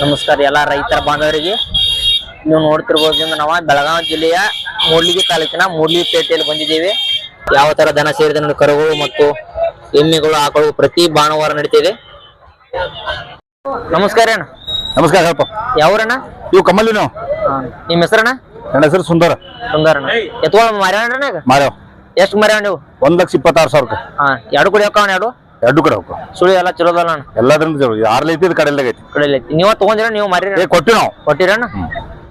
ನಮಸ್ಕಾರ ಎಲ್ಲ ರೈತರ ಬಾಂಧವರಿಗೆ. ನೀವು ನೋಡ್ತಿರ್ಬೋದು ನಾವು ಬೆಳಗಾವಿ ಜಿಲ್ಲೆಯ ಮೂಡ್ಲಿಗಿ ತಾಲೂಕಿನ ಮೂಡ್ಲಿಗಿ ಪೇಟೆಯಲ್ಲಿ ಬಂದಿದ್ದೇವೆ. ಯಾವ ತರ ದನ ಸೇರಿದ ನೋಡಿ ಕರುಗಳು ಮತ್ತು ಎಮ್ಮೆಗಳು ಆಕಳು ಪ್ರತಿ ಭಾನುವಾರ ನಡೀತಿದೆ. ನಮಸ್ಕಾರ ಅಣ್ಣ. ನಮಸ್ಕಾರ ಹೇಳಪ್ಪ. ಯಾವ್ರಣ್ಣ? ಇವು ಕಮಲ್ ನಾವು ನಿಮ್ಮ ಹೆಸರಣ್ಣ? ನನ್ನ ಹೆಸರು ಸುಂದರ. ಸುಂದರಣ್ಣ. ಎತ್ಕೊಳ ಮಾರ್ಯಾಣ ಮಾರ್ಯಾವ ಎಷ್ಟು ಮಾರ್ಯಾಣ ನೀವು? ಒಂದ್ ಲಕ್ಷ ಇಪ್ಪತ್ತಾರು ಸಾವಿರ ಹಾ ಎರಡು ಕೂಡ ಹಾಕವಣ ಎರಡು? ಎರಡು ಕಡೆ ಹೋಗ್ಕೊ ಸುಳಿ ಎಲ್ಲ ಚಲೋ ಅದಾವ ಅಣ್ಣ ಎಲ್ಲದ್ರಿಂದ ಜೋಡಿ ಯಾರ್ಲಿ ಐತಿ ಇದು ಕಡೆಯಲ್ಲಾಗ ಐತಿ. ಕಡೆ ಐತಿ. ನೀವ ತಗೊಂಡಿರ ನೀವು ಮಾರಿ ಏ ಕೊಟ್ಟಿ ನಾವು. ಕೊಟ್ಟಿರಣ್ಣ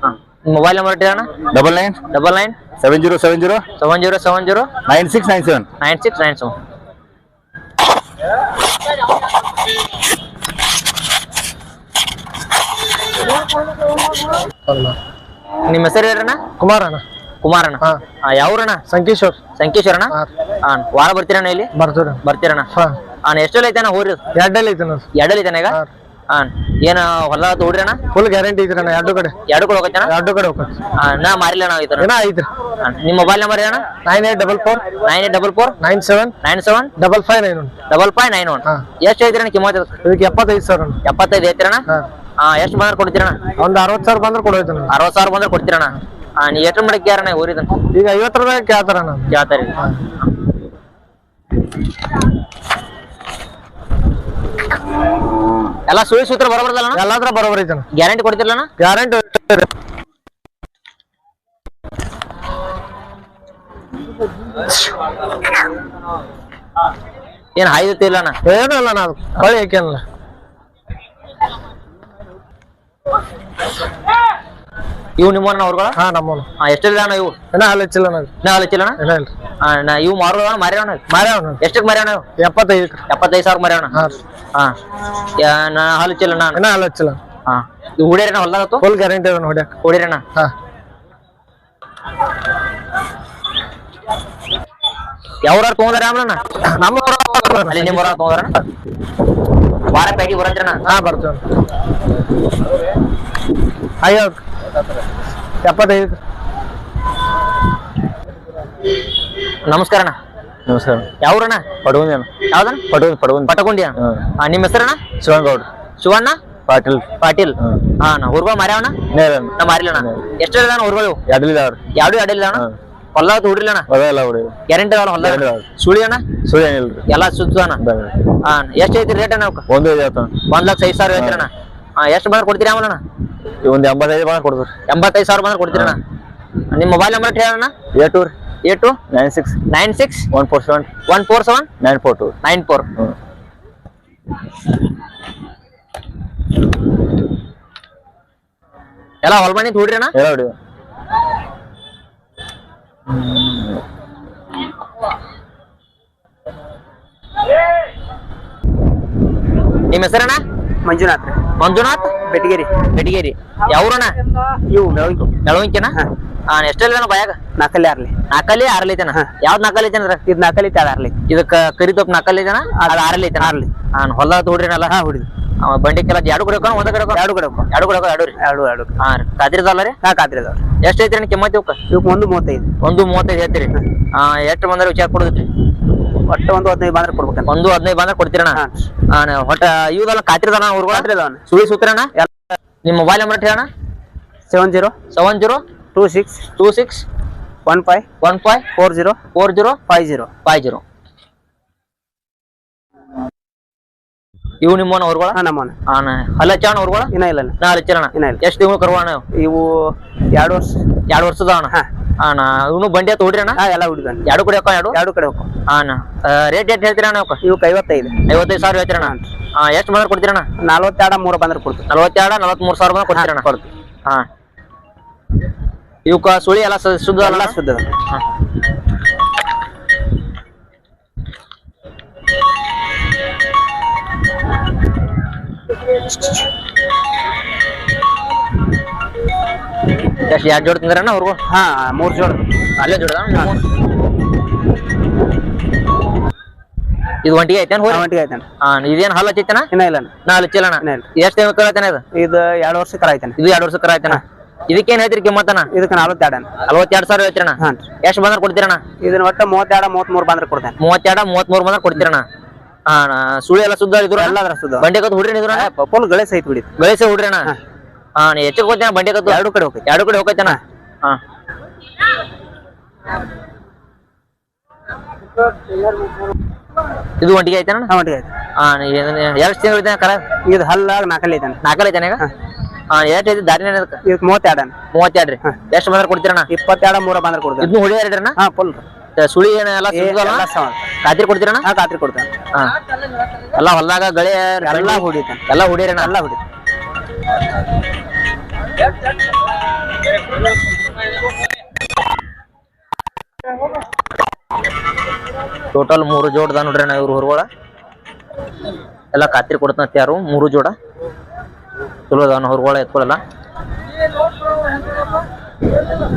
ಹಾ. Mobile number ಇಟ್ಟಿರಣ್ಣ double nine double nine seven zero seven zero seven zero seven zero nine six nine seven. Nine six nine seven. ನಿಮ್ಮ ಹೆಸರು ಹೇಳ್ರಣ್ಣ? ಕುಮಾರಣ್ಣ ಕುಮಾರಣ್ಣ ಹಾ. ಅಣ್ಣ ಯಾವ್ರಣ್ಣ? ಸಂಕೇಶ್ವರ್. ಸಂಕೇಶ್ವರಣ್ಣ? ಹಾ. ಹಾ ವಾರ ಬರ್ತೀರಣ್ಣ ಇಲ್ಲಿ? ಬರ್ತೀರ ಬರ್ತೀರಣ್ಣ. ಹಾ ಎಷ್ಟಲ್ಲಿ ಐತೆ ಹೋರಿ ಎರಡಲ್ಲಿ ಐತೆ ನಾನು ಎರಡಲ್ಲಿ ಐತಣ್ಣ ಈಗ? ಹಾ. ಏನ ಹೊಲ ತೋಡ್ರಣ್ಣ ಫುಲ್ ಗ್ಯಾರಂಟಿ ಐತ್ರಿ ಎರಡು ಕಡೆ. ಎರಡು ಕಡೆ ಹೋಗ್ತಾನ ಎರಡು ಕಡೆ ಹೋಗ್ತದೆ ಹಾ ನಾ ಮಾರಿಲ್ಲ ನಾವು ಐತಣ್ಣ ಏನೋ ಐತ್ರಿ? ಹಾ, ನಿಮ್ಮ ಮೊಬೈಲ್ ನಂಬರ್ ಏನಣ್ಣ? Nine eight double four nine eight double four nine seven nine seven double five nine one double five nine one ಎಷ್ಟ್ ಎಷ್ಟು ಐತಿರಣ್ಣ ಕಿಮ್ಮತ್? ಇದಕ್ಕೆ? ಎಪ್ಪತ್ತೈದು ಸಾವಿರ ಅಣ್ಣ. ಎಪ್ಪತ್ತೈದು ಐತಿರಣ್ಣ ಹಾ. ಹಾ ಎಷ್ಟು ಬಂದ್ರೆ ಕೊಡ್ತೀರಣ್ಣ? ಒಂದು ಅರವತ್ತು ಸಾವಿರ ಬಂದ್ರೆ ಕೊಡೋಯ್ತು ಅರವತ್ತು ಸಾವಿರ ಬಂದ್ರೆ ಕೊಡ್ತೀರಣ್ಣ? ನೀ ಎಷ್ಟು ಮಡಕ್ಕೆ ಯಾರಣ್ಣ ಊರಿದ? ಈಗ ಐವತ್ತರದಾಗ ಕೇಳ್ತಾರ ನಾನು ಕೇಳ್ತಾರೆ. ಎಲ್ಲ ಸುಳಿ ಸೂತ್ರ ಬರೋಬರ್ದಲ್ಲ ಎಲ್ಲಾದ್ರ ಬರೋಬರ್ ಐತೆ ಗ್ಯಾರಂಟಿ ಕೊಡ್ತಿರ್ಲಣ್ಣ ಗ್ಯಾರಂಟಿ ಏನ್ ಹಾಯ್ದಿಲ್ಲ ಇಲ್ಲಣ್ಣ ಏನೂ ಇಲ್ಲ ನಾನು ಹೊಳಿ ಹಾಕ್ಯಾನಲ್ಲ ಇವು ನಿಮ್ಮನ್ನ ಅವ್ರುಗಳ? ಹಾ ನಮ್ಮನು ಹಾ ಎಷ್ಟಿಲ್ಲ ಅಣ್ಣ ಇವು? ಏನ ಅಲ್ಲಿ ಹಚ್ಚಿಲ್ಲ ನಾನು ನಾ ಹಚ್ಚಿಲ್ಲಣ್ಣ ಏನೋ ಇಲ್ರಿ ಇವು ಮಾರೋಣ ಮಾರ್ಯಾವಣ ಮಾರ್ಯಾವ ಎಷ್ಟಕ್ಕೆ ಮಾರ್ಯಾವಣ ಎಪ್ಪತ್ತೈದು ಎಪ್ಪತ್ತೈದು ಸಾವಿರ ಮಾರ್ಯಾವಣ ಹಾ ನಾ ಹಾ ಯಾ- ನಾ? ಹಾಲು ಹಾಲು ಹಚ್ಚಿಲ್ಲ. ಹಾ ಇವು ಹುಡಿಯರಣ್ಣ ಹೊಲ್ದಾಗತ್ತು ಫುಲ್ ಗ್ಯಾರಂಟಿ ಅದ ಹೊಡ್ಯಾಕ ಹೊಡಿರಣ್ಣ ಹಾ. ಯಾವ್ರಾರು ತೊಗೊಂಡ್ರ ಆಮ್ಲಣ್ಣ ನಮ್ಮ ಅಲ್ಲಿ ನಿಮ್ಮ ಊರಾಗ ತೊಗೊಂಡ್ರ? ವಾರ ಪ್ಯಾಟಿ ಬರತ್ರಣ್ಣ ಹಾ ಬರ್ತೇವೆ ಐವತ್ತು. ಎಪ್ಪತ್ತೈದು. ನಮಸ್ಕಾರ ಅಣ್ಣ ನಮಸ್ಕಾರ. ಯಾವ್ರಣ್ಣ? ಪಡಗುಂದಿ ಯಾವ್ದಣ್ಣ? ಪಡಗುಂದಿ ಪಡಗುಂದಿ ಪಟಗುಂಡಿ ಹಾ. ನಿಮ್ಮ ಹೆಸರಣ್ಣ? ಶಿವನಗೌಡ. ಶಿವಣ್ಣ? ಪಾಟೀಲ್. ಪಾಟೀಲ್. ಹಾ. ನಾ ಹುರ್ಗಳು ಮಾರ್ಯಾವಣ್ಣ? ನಾ ಮಾರಿಲ್ಲಣ್ಣ ಎಷ್ಟು ಅಣ್ಣ ಹುರ್ಗಳು ಇವು? ಅವ್ರು ಯಾವ್ದು ಅಡ್ಡಿಲ್ಲ ಅಣ್ಣ. ಹೊಲ ಹುಡ್ರಿಲ್ಲ ಅಣ್ಣ ಇಲ್ಲ ಹುಡಿ ಗ್ಯಾರಂಟಿ ಅದಾವ ಹೊಲ ಸುಳಿ ಅಣ್ಣ ಸುಳಿ ಏನಿಲ್ಲ ಎಲ್ಲ ಸುತ್ತ ಅಣ್ಣ? ಹಾ ಎಷ್ಟು ಐತಿ ರೇಟ್ ಅಣ್ಣ ಒಂದು ಒಂದ್ ಲಕ್ಷ ಐದು ಸಾವಿರ ಅಣ್ಣ ಹಾ ಎಷ್ಟು ಬಂದ್ರೆ ಕೊಡ್ತೀರಿ ಆಮೇಲೆ ಒಂದು ಎಂಬತ್ತೈದು ಬಂದ್ರೆ ಕೊಡ್ತೀರಿ ಎಂಬತ್ತೈದು ಸಾವಿರ ಬಂದ್ರೆ ಕೊಡ್ತೀರಣ್ಣ? ನಿಮ್ಮ ಮೊಬೈಲ್ ನಂಬರ್ ಹೇಳಣ್ಣ ಏ ಟೂ ರೀ. Eight? Two nine six nine six one four seven one four seven nine four two nine four ಎಲ್ಲ ಹೊಲ್ಮನಿ ಹುಡ್ರಿ ಅಣ್ಣ ಎಲ್ಲ ಹೊಡಿ ನಿಮ್ಮ ಹೆಸರಣ್ಣ? ಮಂಜುನಾಥ್ ಮಂಜುನಾಥ್? ಬೆಟಗೇರಿ. ಬೆಟಗೇರಿ. ಯಾವ್ರಣ್ಣ? ಇವು ಬೆಳಗ್ಗೆ ಬೆಳವಂಕಿನ ಹಾ. ಎಷ್ಟೆಲ್ಲ ಬಾಯಾಗ? ನಾಲ್ಕಲ್ಲಿ ಆರ್ಲಿ ನಾಲ್ಕಲ್ಲಿ ಆರ್ಲಿ ಐತನ? ಯಾವ್ದು ನಕಲಿ ಜನ ಇದು ನಕಲಿ ತಾಳ ಆರ್ಲಿ ಇದಕ್ಕ ಕರಿತೊಪ್ ನಾಲ್ಕಲ್ಲಿ ಐತನ? ಅದು ಆರ್ಲಿ ಐತನ? ಆರ್ಲಿ ಹಾಂ ಹೊಲ ಹುಡ್ರಿನಲ್ಲ ಹಾ ಬಂಡಿ ಕೆಲ ಎರಡು ಕಡೆ ಒಂದ್ ಕಡೆ ಎರಡು ಕಡೆ. ಎರಡು ಕಡೆ ಎರಡು ರೀ? ಎರಡು ಎರಡು. ಹಾ ರೀ. ಕಾದ್ರಿದಲ್ಲ ರೀ? ಹಾ ಕಾದ್ರಿ ಅದಾವ. ಎಷ್ಟು ಐತ್ರಿ ಅಣ್ಣ ಕಿಮ್ಮತ್ತು ಇವಕ್ಕ? ಇವಕ್ಕೆ ಒಂದು ಮೂವತ್ತೈದು. ಒಂದು ಮೂವತ್ತೈದು ಹೇಳ್ತೀರಿ? ಹಾ. ಎಷ್ಟು ಬಂದ್ರೆ ವಿಚಾರ ಕೊಡುದ್ರಿ? ಒಟ್ಟು ಒಂದು ಹದಿನೈದು ಬಂದ್ರೆ ಕೊಡ್ಬೇಕು ಒಂದು ಹದಿನೈದು ಬಂದ್ರೆ. ಹಾಂ. ಹೊಟ್ಟ ಇವ್ದಲ್ಲ ಕಾತ್ರಿದಲ್ಲ ಅವ್ರು ಅದಾವಣ್ಣ. ಸುಳಿ ಸೂತ್ರಣ್ಣ? ನಿಮ್ಮ mobile number ಹೇಳಣ್ಣ seven zero seven zero two six two six one five one five four zero four zero five zero five zero ಇವು ನಿಮ್ಮ ಅವ್ರುಗಳ ಹಾ ನಮ್ಮನ ಹಾಂ ಅವ್ರುಗಳ ಇನ್ನ ಇಲ್ಲ ನಾ ಚರಣ. ಇನ್ನ ಇಲ್ಲ. ಎಷ್ಟು ತಿಂಗಳು ಕರುವಣ್ಣ ಇವು? ಎರಡು ವರ್ಷ. ಎರಡು ವರ್ಷದ ಅಣ್ಣ ಹಾ. ಅಣ್ಣ ಇವನು ಬಂಡಿ ಹತ್ತು ಹೊಡ್ರಿ ಅಣ್ಣ ಎಲ್ಲ ಹುಡುಗ ಎರಡು ಕಡೆ ಹಾಕೋ ಎರಡು? ಎರಡು ಕಡೆ ಹೋಗ್ಕೊ ಅಣ್ಣ ರೇಟ್ ಎಷ್ಟು ಹೇಳ್ತೀರ ಅಣ್ಣ ಅವ್ಕ ಇವಕ್ಕೆ ಐವತ್ತೈದು. ಐವತ್ತೈದು ಸಾವಿರ ಹೇಳ್ತೀರಣ್ಣ? ಹಾಂ. ಎಷ್ಟು ಬಂದ್ರೆ ಕೊಡ್ತೀರಣ್ಣ? ನಲ್ವತ್ತೆರಡು ಮೂರು ಬಂದ್ರೆ ಕೊಡ್ತೀವಿ. ನಲವತ್ತೆರಡು ನಲವತ್ಮೂರು ಸಾವಿರ ಬಂದ್ರೆ ಕೊಡ್ತೀರಣ್ಣ? ಕೊಡ್ತೀವಿ. ಹಾಂ. ಇವಕ್ಕ ಸುಳಿ ಎಲ್ಲ ಶುದ್ಧ ಅಲ್ಲ ಎಲ್ಲ ಶುದ್ಧ. ಎಷ್ಟು ಎರಡು ಜೋಡಿ ತಿಂದ್ರಣ್ಣ ಅವ್ರಿಗೂ? ಹಾ ಮೂರು ಜೋಡ. ಅಲ್ಲೇ ಜೋಡ ಇದು ಒಂಟಿಗೆ ಐತೇನ್ ಹೋರಿ? ಒಂಟಿಗೆ ಐತೆ ಇದೇನ್ ಹಲ್ಲ ಹಚ್ಚೈತನ? ಇನ್ನ ಇಲ್ಲ. ನಾ ಹಚ್ಚಿಲ್ಲ ಎಷ್ಟು ತಿಂಗಳು ಇದು? ಇದು ಎರಡು ವರ್ಷ ಕರ ಐತೆ ಇದು ಎರಡು ವರ್ಷ ಕರ ಆಯ್ತನ ಇದಕ್ಕೇನ್ ಹೇಳ್ತೀರಿ ಕಿಮ್ಮತ್ತನ ಇದಕ್ಕೆ ನಲ್ವತ್ತೆರಡು ಅಣ್ಣ. ನಲವತ್ತೆರಡು ಸಾವಿರ ಹೇಳ್ತೀರಣ ಎಷ್ಟು ಬಂದ್ರೆ ಕೊಡ್ತೀರಣ್ಣ? ಇದನ್ನ ಒಟ್ಟು ಮೂವತ್ತೆರಡು ಮೂವತ್ಮೂರು ಬಂದ್ರೆ ಕೊಡ್ತೇನೆ. ಮೂವತ್ತೆರಡು ಮೂವತ್ಮೂರು ಬಂದ್ರೆ ಅಣ್ಣ ಸುಳಿ ಎಲ್ಲ ಸುದ್ದ ಇದ್ರು ಎಲ್ಲಾದ್ರ ಸುದ್ದ. ಬಂಡೆ ಕತ್ತು ಹುಡ್ರಿ ಇದ್ರ ಫುಲ್ ಗಳೇಸ್ ಐತಿ ಬಿಡಿ ಗಳಿಸ ಹುಡ್ರಿ ಅಣ್ಣ? ಹಾ. ನೀ ಹೆಚ್ಚಕ್ಕೆ ಹೋಗ್ತೇನ ಬಂಡೆ ಕತ್ತು? ಎರಡು ಕಡೆ ಹೋಗ್ತೈತೆ ಎರಡು ಕಡೆ ಹೋಗ್ತೈತೆ ಹಾ. ಇದು ಒಂಟಿಗೆ ಐತೆ ಹಾ ಒಟ್ಟಿಗೆ ಐತಿ. ಹಾ ಎಷ್ಟು ತಿಂಗಳು ಐತೆ ಕರ? ಇದು ಹಲ್ಲಾಗ ನಾಲ್ಕಲ್ಲಿ ಐತೆ ನಾಲ್ಕಲ್ಲಿ ಈಗ? ಹಾ ಎಷ್ಟು ಐತಿ ದಾರಿನ ಇದಕ್ಕೆ ಇದಕ್ಕೆ ಮೂವತ್ತೆರಡು ಅಣ್ಣ ಮೂವತ್ತೆರಡು ರೀ ಎಷ್ಟು ಬಂದ್ರೆ ಕೊಡ್ತೀರಣ್ಣ? ಇಪ್ಪತ್ತೆರಡು ಮೂರ ಬಂದ್ರೆ ಕೊಡ್ತೇನೆ. ಇದನ್ನು ಹೊಡಿಯಾರ್ರಿ ಹಾ ಫುಲ್ ಸುಳಿ ಏನ ಎಲ್ಲ ಸಮ. ಖಾತ್ರಿ ಕೊಡ್ತೀರಣ್ಣ? ಹಾ ಖಾತ್ರಿ ಕೊಡ್ತೇನೆ. ಹಾ. ಎಲ್ಲ ಹೊಲ್ದಾಗ ಗಳೆ ಎಲ್ಲ ಹೊಡಿತಾನೆ. ಎಲ್ಲ ಹೊಡಿಯರಣ್ಣ ಎಲ್ಲ ಹೊಡಿ ಟೋಟಲ್ ಮೂರು ಜೋಡ್ದ ನೋಡ್ರಿ ಅಣ್ಣ ಇವ್ರು ಎಲ್ಲಾ ಎಲ್ಲ ಖಾತ್ರಿ ಕೊಡ್ತಂತ ಯಾರು ಮೂರು ಜೋಡ. ಚಲೋ ಅದಾವ ಹೊರಗಳ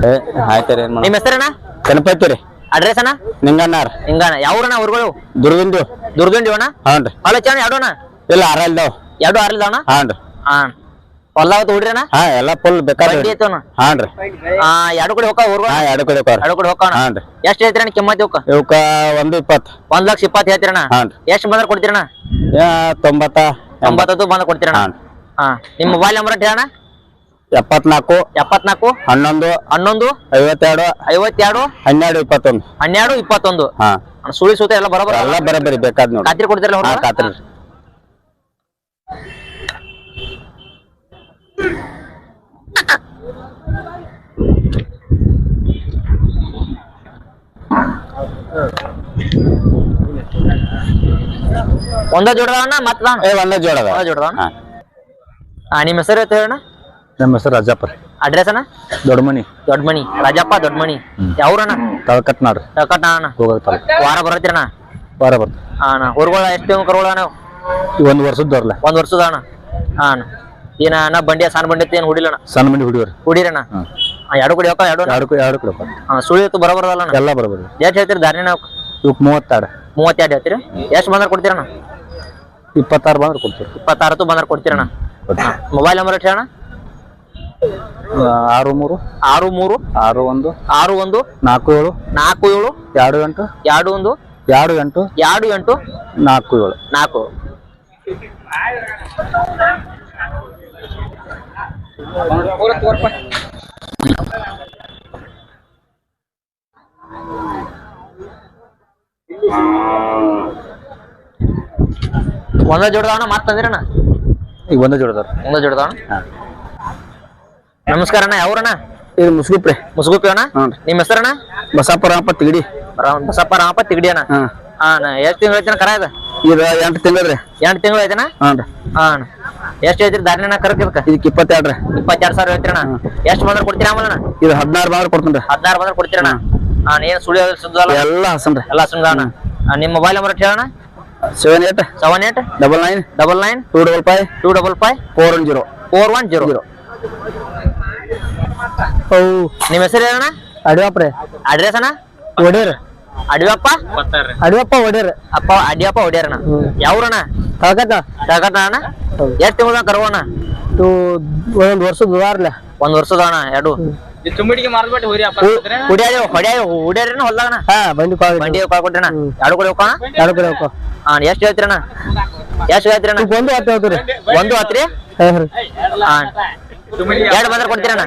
ಏ ಆಯ್ತಾರ ಏನ್ ನಿಮ್ಮ ಹೆಸರಣ್ಣ ಗಣಪತಿ ರೀ. ಅಡ್ರೆಸ್ ಅಣ್ಣ? ನಿಂಗಣ್ಣಾರ. ಹಿಂಗಾನ ಯಾವ್ರಣ್ಣ ಹೊರಗಳು? ದುರ್ಗಂದು. ದುರ್ದುಂಡಿ ಅಣ್ಣ? ಹಾನ್ರಿ ಹೊಲ ಚಣ್ಣ ಎರಡು ಅಣ್ಣ? ಇಲ್ಲ ಆರಲ್ದಾವ್ ಎರಡು ಆರ್ಲಿದವಣ್ಣ ಹಾನ್ರಿ ಹಾ. ಹೊಲ್ದಾವತ್ತು ಹುಡ್ರಿ ಅಣ್ಣ? ಹಾ ಎಲ್ಲಾ ಫುಲ್ ಬಂಡಿ ಅಣ್ಣ. ಹಾನ್ರಿ ಆ ಎರಡು ಕಡೆ ಹೋಗ ಹೊರಗಳು ಹಾ ಎರಡು ಕಡೆ ಎರಡು ಕಡೆ ಹೋಗೋಣ ಹಾನ್ರಿ ಎಷ್ಟು ಹೇಳ್ತೀರಣ್ಣ ಕಿಮ್ಮತ್ ಇವಕ್ಕ? ಇವಕ್ಕ ಒಂದು ಇಪ್ಪತ್ತು ಒಂದ್ ಲಕ್ಷ ಇಪ್ಪತ್ತು ಹೇಳ್ತೀರಣ್ಣ ಹಾನ್ರಿ ಎಷ್ಟು ಬಂದ್ರೆ ಕೊಡ್ತೀರಣ್ಣ ಯಾ ತೊಂಬತ್ತ ತೊಂಬತ್ತತ್ತು ಬಂದ್ ಕೊಡ್ತೀರಣ್ಣ ಹಾನ್ರಿ ಹಾ ನಿಮ್ಮ ಮೊಬೈಲ್ ನಂಬರ್ ಹೇಳಣ್ಣ ಎಪ್ಪತ್ನಾಲ್ಕು ಎಪ್ಪತ್ನಾಲ್ಕು ಹನ್ನೊಂದು ಹನ್ನೊಂದು ಐವತ್ತೆರಡು ಐವತ್ತೆರಡು ಹನ್ನೆರಡು ಇಪ್ಪತ್ತೊಂದು. ಹನ್ನೆರಡು ಇಪ್ಪತ್ತೊಂದು. ಹಾ. ಸುಳಿ ಸೂತ ಎಲ್ಲ ಬರೋಬರ? ಎಲ್ಲ ಬರಬರಿ ಬೇಕಾದ್ ನೋಡಿ. ಖಾತ್ರಿ ಕೊಡ್ತೀರಲ್ಲ ಖಾತ್ರಿ. ಒಂದ ಜೋಡದವಣ್ಣ ಮತ್ತ ಒಂದ ಜೋಡದ. ಜೋಡದ. ಹಾ ನಿಮ್ಮ ಹೆಸರು ಐತೆ ಹೇಳಣ್ಣ? ನಮ್ಮ ಹೆಸರು ರಾಜಪ್ಪ ರೀ. ಅಡ್ರೆಸ್ ಅಣ್ಣ? ದೊಡ್ಡಮನಿ. ದೊಡ್ಡಮನಿ. ರಾಜಪ್ಪ ದೊಡ್ಡಮನಿ. ಯಾವ್ರಣ್ಣ? ತಳಕಟ್ನಾಡ್ರಿ ತಳಕಟ್ನಾಡಣ್ಣ ವಾರ ಬರತ್ತೀರಣ್ಣ? ವಾರ ಬರ್ತ ಹಾ ಅಣ್ಣ. ಎಷ್ಟು ಕರೋಳ ನಾವು ಒಂದ್ ವರ್ಷದ ದೊರ್ಲ ಒಂದ್ ವರ್ಷದ ಅಣ್ಣ. ಹಾ ಅಣ್ಣ. ಏನ ಅಣ್ಣ ಬಂಡಿ ಸಣ್ಣ ಬಂಡಿ ಐತಿ ಏನು ಹುಡಿಲಣ್ಣ ಸಣ್ಣ ಮಂದಿ ಹುಡುಗರು ಹುಡಿರಣ್ಣ? ಎರಡು ಕಡೆ ಹೋಗ ಎರಡು ಎರಡು ಕಡೆ ಎರಡು ಕಡೆ ಹಾ ಸುಳಿ ಇತ್ತು ಬರೋಬರದಲ್ಲ ಅಣ್ಣ? ಎಲ್ಲ ಬರೋಬ್ಬರಿ ಎಷ್ಟು ಹೇಳ್ತೀರಿ ದಾರಿ ನಾವು ಇವಕ್ ಮೂವತ್ತೆರಡು ಮೂವತ್ತೆರಡು ಹೇಳ್ತೀರಿ? ಎಷ್ಟು ಬಂದ್ರೆ ಕೊಡ್ತೀರಣ್ಣ? ಇಪ್ಪತ್ತಾರು ಬಂದ್ರೆ ಕೊಡ್ತೀರಿ ಇಪ್ಪತ್ತಾರತ್ತು ಬಂದ್ರೆ ಕೊಡ್ತೀರಣ್ಣ. ಮೊಬೈಲ್ ನಂಬರ್ ಎಷ್ಟು ಹೇಳಣ್ಣ ಆರು ಮೂರು. ಆರು ಮೂರು. ಆರು ಒಂದು. ಆರು ಒಂದು. ನಾಲ್ಕು ಏಳು. ನಾಲ್ಕು ಏಳು. ಎರಡು ಎಂಟು. ಎರಡು ಒಂದು. ಎರಡು ಎಂಟು. ಎರಡು ಎಂಟು. ನಾಲ್ಕು ಏಳು. ನಾಲ್ಕು. ಒಂದ ಜೋಡದವಣ ಮತ್ ತಂದಿರಣ್ಣ. ಈಗ ಒಂದೇ ಜೋಡದಾರ ಒಂದ ಜೋಡದ ನಮಸ್ಕಾರ ಅಣ್ಣ ಯಾವ್ರಣ್ಣ? ಇದು ಮುಸ್ಗುಪ್ರಿ. ಮುಸುಗುಪ್ಪಿ ಅಣ್ಣ? ನಿಮ್ ಹೆಸರಣ್ಣ ನಿಮ್ಮ ಹೆಸರಣ್ಣ? ರಾಮಪ್ಪ ತಿಗಡಿ. ರಾಮ್ ಬಸಪ್ಪ ರಾಮಪ್ಪ ತಿಗಡಿ ಅಣ್ಣ? ಹಾ ಅಣ್ಣ ಎಷ್ಟು ತಿಂಗಳು ಐತನ ಕರ ಇದೆ? ಇದು ಎಂಟು ತಿಂಗಳದ್ರಿ ಎಂಟು ತಿಂಗಳು ಐತನ ಹಾಂ ರೀ. ಹಾ ಅಣ್ಣ. ಎಷ್ಟು ಐತ್ರಿ ದಾರಿನ ಕರಕ್ ಇದಕ್ಕ? ಇದಕ್ಕೆ ಇಪ್ಪತ್ತೆರಡು ರೀ ಇಪ್ಪತ್ತೆರಡು ಸಾವಿರ ಐತ್ರಿ ಅಣ್ಣ? ಎಷ್ಟು ಬಂದ್ರೆ ಕೊಡ್ತೀರಾ ಆಮೇಲೆ ಅಣ್ಣ? ಇದು ಹದಿನಾರು ಬಂದ್ರೆ ಕೊಡ್ತೀನಿ ರೀ. ಹದಿನಾರು ಬಂದ್ರೆ ಕೊಡ್ತೀರಣ್ಣ ಏನು ಏನ್ ಸುಳಿ ಸುದ್ದ ಎಲ್ಲ ಹಸನ್ ರೀ. ಎಲ್ಲ ಹಸನ್ ನಿಮ್ಮ mobile number ಹೇಳಣ್ಣ? Seven eight seven eight double nine double nine two double five two double five four one zero four one zero. Zero. ನಿಮ್ಮ ಹೆಸರು ಏನಣ್ಣ? ಅಡಿಯಪ್ಪ ರೀ ಅಡ್ರೆಸ್ ಅಣ್ಣ ಒಡೇರ್ ಅಡಿಯಪ್ಪ ಅಡಿಯಪ್ಪ ಒಡೇರ್ ಅಪ್ಪ ಅಡಿಯಪ್ಪ ಹೊಡ್ಯಾರಣ್ಣ ಯಾವ್ರಣ್ಣ? ಕಳ್ಕತ್ತ ತಗಟ್ಟ ಅಣ್ಣ? ಎಷ್ಟು ತಿಂಗಳ ಟೂ ಒಂದ್ ವರ್ಷದ ದುವಾರ್ಲೆ ಒಂದ್ ವರ್ಷದ ಅಣ್ಣ ಎರಡು. ಹುಡ್ಯಾರ ಹೊಡ್ಯಾರ ಹುಡ್ಯಾರಣ್ಣ ಹೊಲ್ದಾಗಣ ಹಾ ಬಂಡಿ ಕಾಲ್ ಬಂಡಿ ಕೊಟ್ರಣ್ಣ. ಎರಡು ಕಡೆ ಹೋಗೋಣ ಎರಡು ಕಡೆ ಹಾ ಎಷ್ಟು ಹೇಳ್ತೀರಣ್ಣ? ಎಷ್ಟು ಹೇಳ್ತೀರಣ್ಣ? ಒಂದು ಹತ್ತು ಹೇಳ್ತೀರಿ. ಒಂದು ಹತ್ರಿ ಹಾ ಎರಡು ಬಂದ್ರೆ ಕೊಡ್ತೀರಣ್ಣ?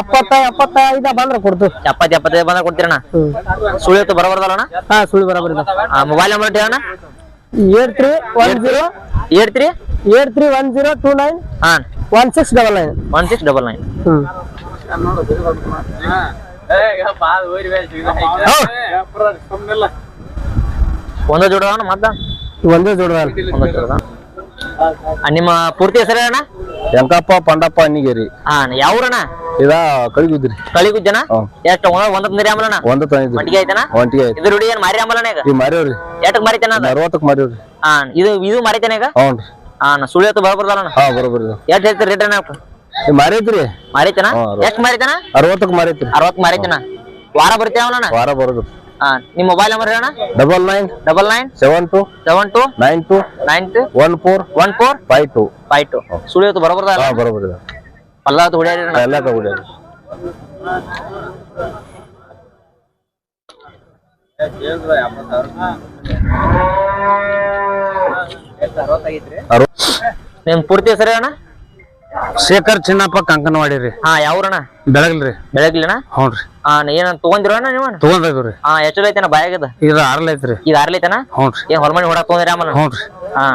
ಎಪ್ಪತ್ತ ಎಪ್ಪತ್ತೈದ ಬಂದ್ರೆ ಕೊಡ್ತು. ಎಪ್ಪತ್ ಎಪ್ಪತ್ತೈದು ಬಂದ್ರೆ ಕೊಡ್ತೀರಣ್ಣ? ಸುಳಿ ಸುಳಿಯತ್ತು ಬರಬಾರ್ದಲ್ಲಣ್ಣ? ಹಾ ಸುಳಿ ಬರಾಬರಿ mobile number ಹೇಳಣ್ಣ? Eight three one zero. Eight three? Eight three one zero two nine. ಹಾ. One six double nine. One six double nine. ಹ್ಮ್. ಒಂದ ಜೋಡ ಮತ್ತ? ಒಂದೇ ಜೋಡದ ನಿಮ್ಮ ಪೂರ್ತಿ ಹೆಸರು ಅಣ್ಣ? ವೆಂಕಪ್ಪ ಪಂಡಪ್ಪ ಅನ್ನಿಗೇರಿ. ಹಾ ಯಾವ್ರಣ್ಣ ಇದ ಕಳಿಗುದ್ರಿ. ಕಳಿಗುಜ್ಜನ? ಎಷ್ಟ ಒಂದ್ ತಂದಿರಿ ಆಂಬಲಣ್ಣ ಒಂದು ತಂದಿದ್ರಿ ಮಟ್ಟಿಗೆ ಐತನ ಒಂಟಿಗೆ ಐತಿ ಇದು ರೂಢಿ ಏನ್ ಮಾರಿ ಆಂಬಲಣ್ಣ ಈಗ? ಈ ಮಾರ್ಯವ್ರಿ. ಎಷ್ಟಕ್ ಮಾರಿತನ ಅದ? ಅರವತ್ತಕ್ಕೆ ಮಾರ್ಯವ್ರಿ. ಹಾ ಇದು ಇದು ಮಾರಿತನ ಈಗ? ಹ್ಞೂ ಹಾ ಸುಳಿಯತ್ತು ಬರಬಾರ್ದಲ್ಲಣ್ಣ ಹಾ ಬರೋಬ್ಬರಿ ಎಷ್ಟು ಹೇಳ್ತೀರಿ ರೇಟ್ ಅಣ್ಣ ಮಾರೈತ್ರಿ. ಮಾರೈತನ? ಎಷ್ಟ್ ಮಾರಿತೇನ? ಅರವತ್ತಕ್ಕೆ ಮಾರೈತ್ರಿ. ಅರವತ್ತು ಮಾರಿತೇನ? ವಾರ ಬರ್ತೀವಣ್ಣ ವಾರ ಬರೋದು. ನಿಮ್ಮ ಮೊಬೈಲ್ ನಂಬರ್ ಹೇಳೋಣ double nine double nine seven two seven two nine two nine two one four one four five two five two ಸುಳಿಯತ್ತು ಬರಬಾರ್ದಲ್ಲ ಹಾ ಬರೋಬ್ಬರಿ ಅಲ್ಲಾತು ಹೊಡ್ಯಾರಿ ಎಲ್ಲ ನಿಮ್ ಪೂರ್ತಿ ಸರಿ ಅಣ್ಣ ಶೇಖರ್ ಚಿನ್ನಪ್ಪ ಕಂಕನವಾಡಿ ರೀ. ಹಾ ಯಾವ್ರಣ ಬೆಳಗ್ಲಿ ಬೆಳಗ್ಲಿನ? ಹ್ಞೂ ರೀ. ಹಾ ಏನ ತಗೊಂಡಿರೋ ಅಣ್ಣ ನೀವು ರೀ. ಹಾ ಎಷ್ಟು ಐತೆನ ಬಾಯಾಗದ ಇದು? ಆರ್ಲ ಐತ್ರಿ ಇದು ಆರ್ಲೈತನ ಹ್ಞೂ ರೀ. ಏನ್ ಹೊರಮಣಿ ಹೊಡಕ್ ತಗೊಂಡ್ರಿ ಅಮ್ಮನ ಹ್ಞೂ ರೀ. ಹಾ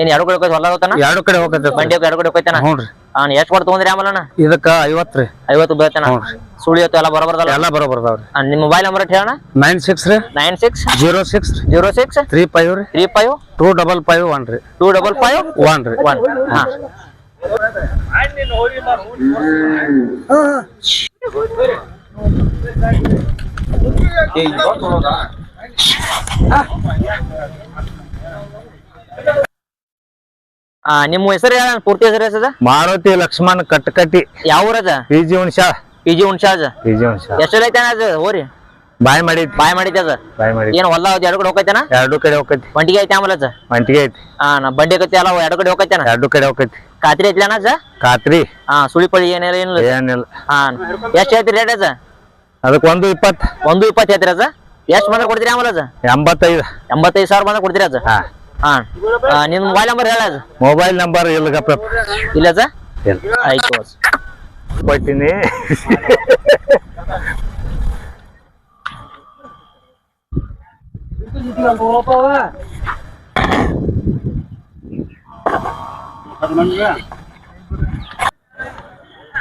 ಏನ್ ಎರಡು ಕಡೆ ಹೋಗೋದು ಹೊಲ ಹೋಗ್ತಾನ? ಎರಡು ಕಡೆ ಹೋಗತ್ತೆ ಬಂಡಿ ಎರಡು ಕಡೆ ಹೋಗ್ತಾನ? ಹ್ಞೂ ರೀ. ಹಾ ಎಷ್ಟು ಕೊಟ್ಟು ತಗೊಂಡ್ರಿ ಆಮೇಲೆ ಇದಕ್ಕ ಐವತ್ತು ರೀ. ಐವತ್ತು ಬೀಳ್ತಾನ? ಹ್ಞೂ ರೀ. ಸುಳಿ ಎಲ್ಲ ಬರೋಬರ್ದಲ್ಲ ಎಲ್ಲ ಬರೋಬರ್ ಅದಾವ್ರಿ ನಿಮ್ಮ ಮೊಬೈಲ್ ನಂಬರ್ ಹೇಳೋಣ ನೈನ್ ಸಿಕ್ಸ್ ರೀ. Nine six? Zero six zero six? Three five ರೀ. Three five? Two double five one ರೀ. Two double five? ಒನ್ ರೀ. ಒನ್. ಹಾ. ಆ, ನಿಮ್ಮ ಹೆಸರು ಹೇಳ ಪೂರ್ತಿ ಹೆಸರು ಹೆಸದ ಮಾರುತಿ ಲಕ್ಷ್ಮಣ್ ಕಟ್ಟಕಟ್ಟಿ ಯಾವ ಊರದ? ಪಿ ಜಿ ಉಣ್ಶಾ ಪಿ ಜಿ ಉಣ್ಸಾಜ್ ಪಿ ಜಿ ಉಣ್ಶಾ ಎಷ್ಟು ಐತೆ ಅದು? ಹೋರಿ. ಬಾಯ್ ಮಾಡಿ ಬಾಯ್ ಮಾಡಿದ್ದೆ ಅದ? ಬಾಯ್ ಮಾಡಿ ಏನ್ ಹೊಲ ಎರಡು ಕಡೆ ಹೋಗೈತನ ಎರಡು ಕಡೆ ಹೋಗೈತಿ. ಬಂಡಿಗೆ ಐತೆ ಆಮೇಲೆ ಅದ? ಮಂಟಿಗೆ ಐತಿ. ಹಾ ನಾ ಬಂಡಿ ಐತಿ ಅಲ್ಲ ಎರಡು ಕಡೆ ಹೋಗೈತನ ಎರಡು ಕಡೆ ಹೋಗತಿ. ಖಾತ್ರಿ ಐತಿ ಅಣ್ಣ ಅಜ್ಜ? ಖಾತ್ರಿ. ಹಾ ಸುಳಿ ಪಳಿ ಏನಿಲ್ಲ ಏನಿಲ್ಲ. ಏನಿಲ್ಲ. ಹಾ ಎಷ್ಟು ಐತಿ ರೇಟ್ ಅಜ್ಜ? ಅದಕ್ಕೆ ಒಂದು ಇಪ್ಪತ್ತು. ಒಂದು ಇಪ್ಪತ್ತು ಹೇಳ್ತೀರಿ ಅಜ್ಜ? ಎಷ್ಟು ಬಂದ್ರೆ ಕೊಡ್ತೀರಿ ಆಮೇಲೆ ಅಜ್ಜ? ಎಂಬತ್ತೈದು. ಎಂಬತ್ತೈದು ಸಾವಿರ ಬಂದ್ರೆ ಕೊಡ್ತೀರಿ ಅಜ್ಜ? ಹಾ. ಹಾ. ಆ, ನಿಮ್ ಮೊಬೈಲ್ ನಂಬರ್ ಹೇಳ ಅಜ್ಜ. ಮೊಬೈಲ್ ನಂಬರ್ ಇಲ್ಲ ಅಜ್ಜ? ಇಲ್ಲ. ಆಯ್ತು ಅಜ್ಜ. ಕೊಟ್ಟಿನಿ.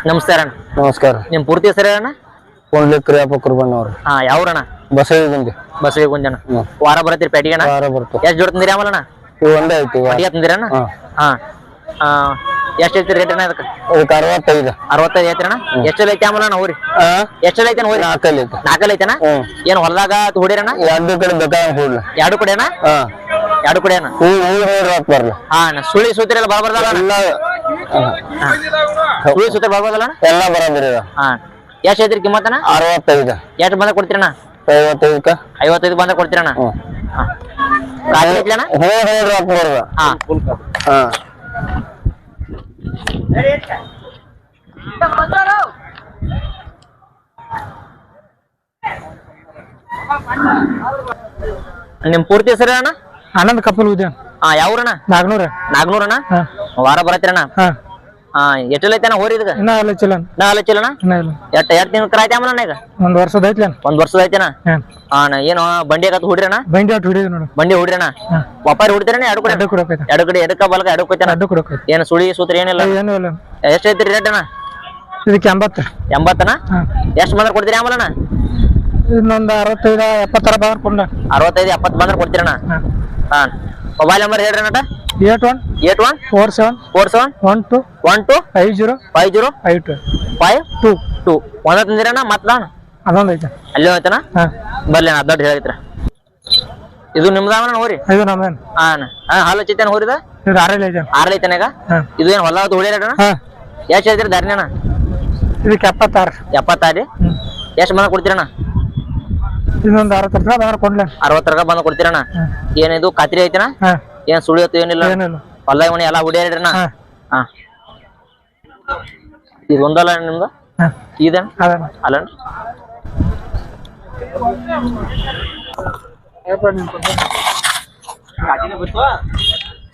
ನಮಸ್ಕಾರ ಅಣ್ಣ. ನಮಸ್ಕಾರ. ನಿಮ್ ಪೂರ್ತಿ ಹೆಸರು ಅಣ್ಣ ಒಂದು ಅಪ್ಪ ಕುರ್ಬನ್ ಅವ್ರು ಹಾ ಯಾವ್ರಣ ಬಸವಿ ಬಂದಿ ಬಸವಿ ಗುಂಜನ ಹ್ಮ್. ವಾರ ಬರತ್ತೀರಿ ಪೇಟಿಗೆ ಅಣ್ಣ? ವಾರ ಬರ್ತು. ಎಷ್ಟು ಜೋಡ್ ತಂದಿರಿ ಆಮೇಲೆ ಅಣ್ಣ ಇವು ಒಂದೇ ಐತಿ. ಅಡಿಗೆ ತಂದಿರಣ್ಣ ಹಾ. ಹಾ. ಆ, ಎಷ್ಟು ಐತಿ ರೇಟ್ ಅಣ್ಣ ಅದಕ್ಕೆ ಅದಕ್ಕೆ ಅರವತ್ತೈದು. ಅರವತ್ತೈದು ಐತಿ ಅಣ್ಣ? ಎಷ್ಟು ಐತಿ ಆಮೇಲೆ ಅಣ್ಣ ಹೋರಿ ಎಷ್ಟು ಐತಿ ಹೋರಿ ನಾಲ್ಕಲ್ಲಿ ಐತಿ. ನಾಲ್ಕಲ್ಲಿ ಐತನ? ಏನು ಹೊಲದಾಗ ಹೊಡಿರಣ್ಣ ಎರಡು ಕಡೆ ಬೇಕಾ ಹೂಡ್ಲ. ಎರಡು ಕಡೆ ಅಣ್ಣ ಹಾ. ಎರಡು ಕಡೆ ಹೂ ಹೂ ಹೇಳಕ್ ಬರ್ಲ ಹಾ ಅಣ್ಣ ಸುಳಿ ಸೂತ್ರ ಬರಬಾರ್ದಲ್ಲ ಅಣ್ಣ ಎಲ್ಲ ಸುಳಿ ಸೂತ್ರ ಬರಬಾರ್ದಲ್ಲ ಅಣ್ಣ ಎಲ್ಲ ಬರೋದ್ರಿ ಇದ. ಹಾ. ಎಷ್ಟು ಐತ್ರಿ ಕಿಮ್ಮತ್ತನ ಅರವತ್ತೈದು. ಎಷ್ಟು ಬಂದ ಕೊಡ್ತೀರಣ್ಣ? ಐವತ್ತೈದಕ್ಕ? ಐವತ್ತೈದು ಬಂದ ಕೊಡ್ತೀರಣ್ಣ? ಹ್ಮ್. ಹಾ. ಖಾತ್ರಿ ಐತ್ಲಿ ಅಣ್ಣ ಹೂ ಹೇಳಕ್ ಬರ್ದ ಹಾ. ಹಾ. ನಿಮ್ ಪೂರ್ತಿ ಹೆಸರು ಅಣ್ಣ ಆನಂದ್ ಕಪಲ್ ಉದ್ಯಾನ್ ಹಾ ಯಾವ್ರಣ್ಣ? ನಾಗ್ನೂರ. ಅಣ್ಣ ವಾರ ಬರತ್ತೀರಣ್ಣ? ಹಾ. ಹಾ ಎಷ್ಟು ಐತನ ಹೋರಿ ಇದಕ್ಕೆ ಇನ್ನ ಅಲ್ಲ ನಾ ಎರಡು ತಿಂಗಳು ಆಮೇಲೆ ಈಗ? ಒಂದ್ ವರ್ಷದ ಐತ್ಲ ಒಂದ್ ವರ್ಷದ ಐತೆನ? ಏನ್ ಹಾ ಅಣ್ಣ ಏನು ಬಂಡಿ ಬಂಡಿ ನೋಡು. ಎರಡು ಕಡೆ? ಎರಡು ಕಡೆ ಎಡಕ್ಕ ಬಲಕ ಎರಡು ಕೊಯ್ತಾನ? ಅಡ್ಡ ಕೊಡಕೈತ ಏನು ಸುಳಿ ಸೂತ್ರ ಏನಿಲ್ಲ ಏನು ಇಲ್ಲ ಎಷ್ಟು ಐತ್ರಿ ರೇಟ್ ಅಣ್ಣ? ಇದಕ್ಕೆ ಎಂಬತ್ತು. ಎಂಬತ್ತನ? ಎಷ್ಟು ಬಂದ್ರೆ ಕೊಡ್ತೀರಿ ಆಮೇಲೆ ಅಣ್ಣ ಇನ್ನೊಂದು ಅರವತ್ತೈದು ಎಪ್ಪತ್ತರ ಬಂದ್ರೆ ಕೊಡ ಅರವತ್ತೈದು ಎಪ್ಪತ್ತು ಬಂದ್ರೆ ಕೊಡ್ತೀರಣ್ಣ? ಹಾ. ಮೊಬೈಲ್ ನಂಬರ್ ಹೇಳ್ರಿ ಅಣ್ಣ eight one eight one four seven four seven one two one two five zero five zero five two five two. Two. ಒಂದ ತಂದಿರಣ್ಣ ಮತ್ತಣ್ಣ ಅದೊಂದು ಐತೆ. ಅಲ್ಲಿ ಹಾ. ಬರ್ಲಿ ಅಣ್ಣ ದೊಡ್ಡ ಹೇಳಿದ್ರ. ಇದು ನಿಮ್ದಾವಣ್ಣ ಹೋರಿ ಇದು ನಮ್ದೇನು? ಹಾ ಹಾ ಹಾಲು ಹಚ್ಚಿತ್ತೇನ ಹೋರಿದ ಇದು ಆರಲ್ಲಿ ಐತೆ. ಆರ್ಲ ಐತನಾಗ ಇದು ಏನು ಹೊಲ ಹೊಡಿಯಣ್ಣ ಹಾ. ಎಷ್ಟು ಹೇಳ್ತೀರಿ ದಾರಿನ ಅಣ್ಣ? ಇದಕ್ಕೆ ಎಪ್ಪತ್ತಾರು. ಎಪ್ಪತ್ತಾರು? ಎಷ್ಟು ಮನೆ ಕೊಡ್ತೀರಣ್ಣ? ಇನ್ನೊಂದು ಅರವತ್ತು ರೂಪಾಯಿ ಬಂದ್ರೆ ಕೊಡ್ಲ ಅರವತ್ತರ ಬಂದ ಕೊಡ್ತೀರಣ್ಣ? ಏನಿದು ಖಾತ್ರಿ ಐತಿನ? ಏನ್ ಸುಳಿ ಹೊತ್ತು ಏನಿಲ್ಲ? ಏನಿಲ್ಲ. ಹೊಲ ಇವಣಿ ಎಲ್ಲ ಹೊಡಿಯಾಡ್ರಣ್ಣ ಹಾ. ಇದು ಒಂದಲ್ಲ ನಿಮ್ದು? ಇದೇನ? ಅಲ್ಲ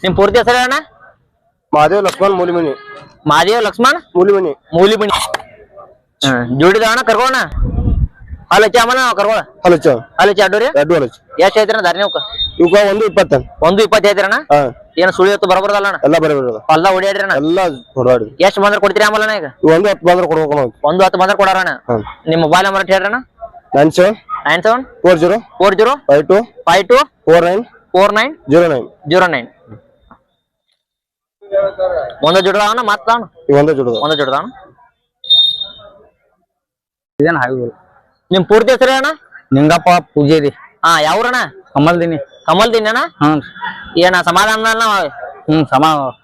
ನಿಮ್ ಪೂರ್ತಿ ಹೆಸರು ಅಣ್ಣ ಮಾದೇವ್ ಲಕ್ಷ್ಮಣ್ ಮೂಲಿಮನಿ. ಮಾದೇವ್ ಲಕ್ಷ್ಮಣ್? ಮೂಲಿಮನಿ. ಮೂಲಿಮಣಿ ಜೋಡಿದ ಅಣ್ಣ ಕರ್ಕೋಣ ಹಲಚಿ ಆಮೇಲೆ ನಾವು ಕರ್ಕೋಳ ಹಲಚ ಹಲಚಿ ಎರಡು ಹಲಚ ಎಷ್ಟು ಐತ್ರಣ್ಣ ದಾರಿ ನೀವು? ಇವಕ್ಕ ಒಂದು ಇಪ್ಪತ್ತ. ಒಂದು ಇಪ್ಪತ್ತು ಅಣ್ಣ? ಹಾ. ಏನು ಸುಳಿ ಹೊತ್ತು ಬರಬಾರ್ದಲ್ಲ ಅಣ್ಣ? ಎಲ್ಲ ಬರೀ ಅಲ್ಲ ಹೊಡಿಯಾಡ್ರಣ್ಣ ಎಲ್ಲ ಹೊಡಾಡಿ ಎಷ್ಟು ಬಂದ್ರೆ ಕೊಡ್ತೀರಿ ಆಮೇಲೆ ಈಗ? ಇವ್ ಒಂದು ಹತ್ತು ಬಂದ್ರೆ ಕೊಡ್ಬೇಕು ನಾವು. ಒಂದು ಹತ್ತು ಬಂದ್ರೆ ಕೊಡಾರಣ್ಣ ಹಾ. ನಿಮ್ಮ mobile number ಹೇಳ್ರಣ್ಣ nine seven nine seven four zero four zero five two five two four nine four nine zero nine. Zero nine. ಒಂದು ಜೋಡದ ಇದೇನು ಹಾಗೆ ನಿಮ್ ಪೂರ್ತಿ ಹೆಸರು ಅಣ್ಣ ನಿಂಗಪ್ಪ ಪೂಜೆರಿ ಹಾ ಯಾವ್ರಣ್ಣ? ಕಮಲ್ದಿನಿ. ಕಮಲ್ ದಿನ ಅಣ್ಣ ಹ್ಮ್ ಏನ ಸಮಾಧಾನ ಹ್ಮ್ ಸಮ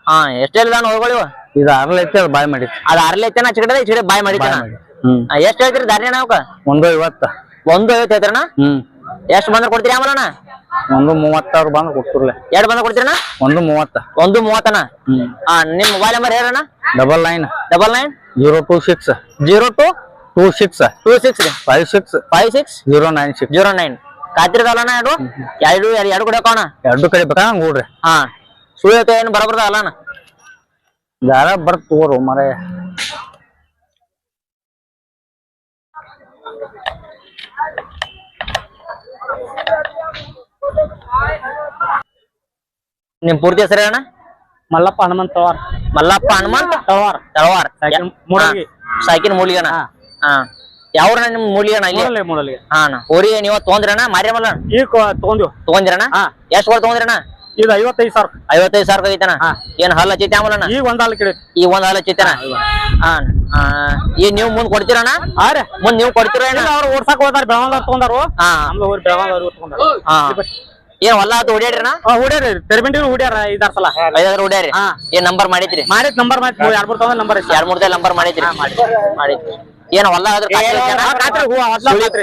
ಹಾ ಎಷ್ಟೆಲ್ಲ ಹೋಗಿ ಇದು ಅರ್ಲ ಐತಿ ಅದು ಬಾಯ್ ಮಾಡಿ. ಅದ ಅರ್ಲಿ ಐತನ ಚಿಕಡೆ ಈ ಚಿಕಡೆ ಬಾಯ್ ಮಾಡಿ. ಹ್ಮ್ ಎಷ್ಟ್ ಹೇಳ್ತೀರಿ ದಾರಿ ಅಣ್ಣ ಅವಕ್ಕ? ಒಂದು ಐವತ್ತ. ಒಂದು ಐವತ್ತು ಅಣ್ಣ ಹ್ಮ್ ಎಷ್ಟ್ ಬಂದ್ರೆ ಕೊಡ್ತೀರಿ ಆಮೇಲೆ ಒಂದು ಮೂವತ್ತಾರು ಬಂದ್ ಕೊಡ್ತಿರ್ಲೆ. ಎರಡು ಬಂದ್ರೆ ಕೊಡ್ತೀರಣ್ಣ? ಒಂದು ಮೂವತ್ತ. ಒಂದು ಮೂವತ್ತನ? ಹ್ಮ್ ಹಾ ನಿಮ್ mobile number ಹೇಳಣ್ಣ double nine. Double nine? Zero two six. Zero two two six two six ರೀ five six five six zero nine six zero nine ಖಾತ್ರಿದಲ್ಲಣ್ಣ ಎರಡು ಎರಡು ಎರಡು ಎರಡು ಕಡೆ ಹಾಕೋಣ. ಎರಡು ಕಡೆ ಬೇಕಾ? ನೋಡ್ರಿ ಹಾ. ಹೇಳ್ತೇವೆ ಏನು ಬರಬರ್ದ ಅಲ್ಲ ಯಾರ ಬರ್ತ ತಗೋರು ಮರೆ ನಿಮ್ ಪೂರ್ತಿ ಹೆಸರು ಅಣ್ಣ? ಮಲ್ಲಪ್ಪ ಹನುಮಂತ ತವಾರ್. ಮಲ್ಲಪ್ಪ ಹನುಮಂತ ತವಾರ್. ತಳವಾರ್ ಸೈಕಿನ್ ಮೂಲಿಗೆ ಅಣ್ಣ ಹಾ. ಯಾವ್ರಣ್ಣ ನಿಮ್ ಅಣ್ಣ ಇಲ್ಲಿ? ಮೂಡಲಿ ಹಾ ಅಣ್ಣ. ಹೋರಿ ನೀವ ತೊಂದ್ರಣ ಮಾರ್ಯಮಲ್ಲ ಈಗ ಕೊ- ತೊಗೊಂದ್ರಣ ಹಾ. ಎಷ್ಟ್ ಕೊಡ್ ತಗೊಂದ್ರಣ್ಣ? ಇದು ಐವತ್ತೈದು ಸಾವಿರ. ಐವತ್ತೈದು ಸಾವಿರ ಐತನ. ಏನ್ ಹಲ್ಲ ಹಚ್ಚೈತಿ ಆಮಲಣ್ಣ ಈಗ ಒಂದ್ ಹಾಲು ಕಿಡಿ. ಈಗ ಒಂದ್ ಹಲ್ಲ ಆ, ಏನ್ ನೀವು ಮುಂದ್ ಕೊಡ್ತೀರಣ್ಣ ಆರೆ ಮುಂದ್ ನೀವು ಕೊಡ್ತೀರ ಅವ್ರು ಓಡ್ಸಾಕ್ ಹೋದಾರ ಬೆಳಗಾವ್ ತಗೊಂಡಾರು. ಏನ್ ಹೊಲ ಅದು ಹೊಡ್ಯಾಡ್ರಣ್ಣ ಹುಡ್ಯಾರ ತೆರಬಿಂಡಿ ಹುಡ್ಯಾರ ಐದಾರು ಸಲ. ಐದಾದ್ರು ಹೊಡ್ಯಾರಿ. ಏನ್ ನಂಬರ್ ಮಾಡಿದ್ರಿ? ಮಾಡಿದ್ ನಂಬರ್ ಮಾಡಿ ಎರಡ್ ಮೂರ್ ತಗೊಂಡ್ ನಂಬರ್ ಎರಡ್ ಮೂರ್ ನಂಬರ್ ಮಾಡಿದ್ರಿ? ಮಾಡಿದ್ರಿ ಏನ್ ಹೊಲ?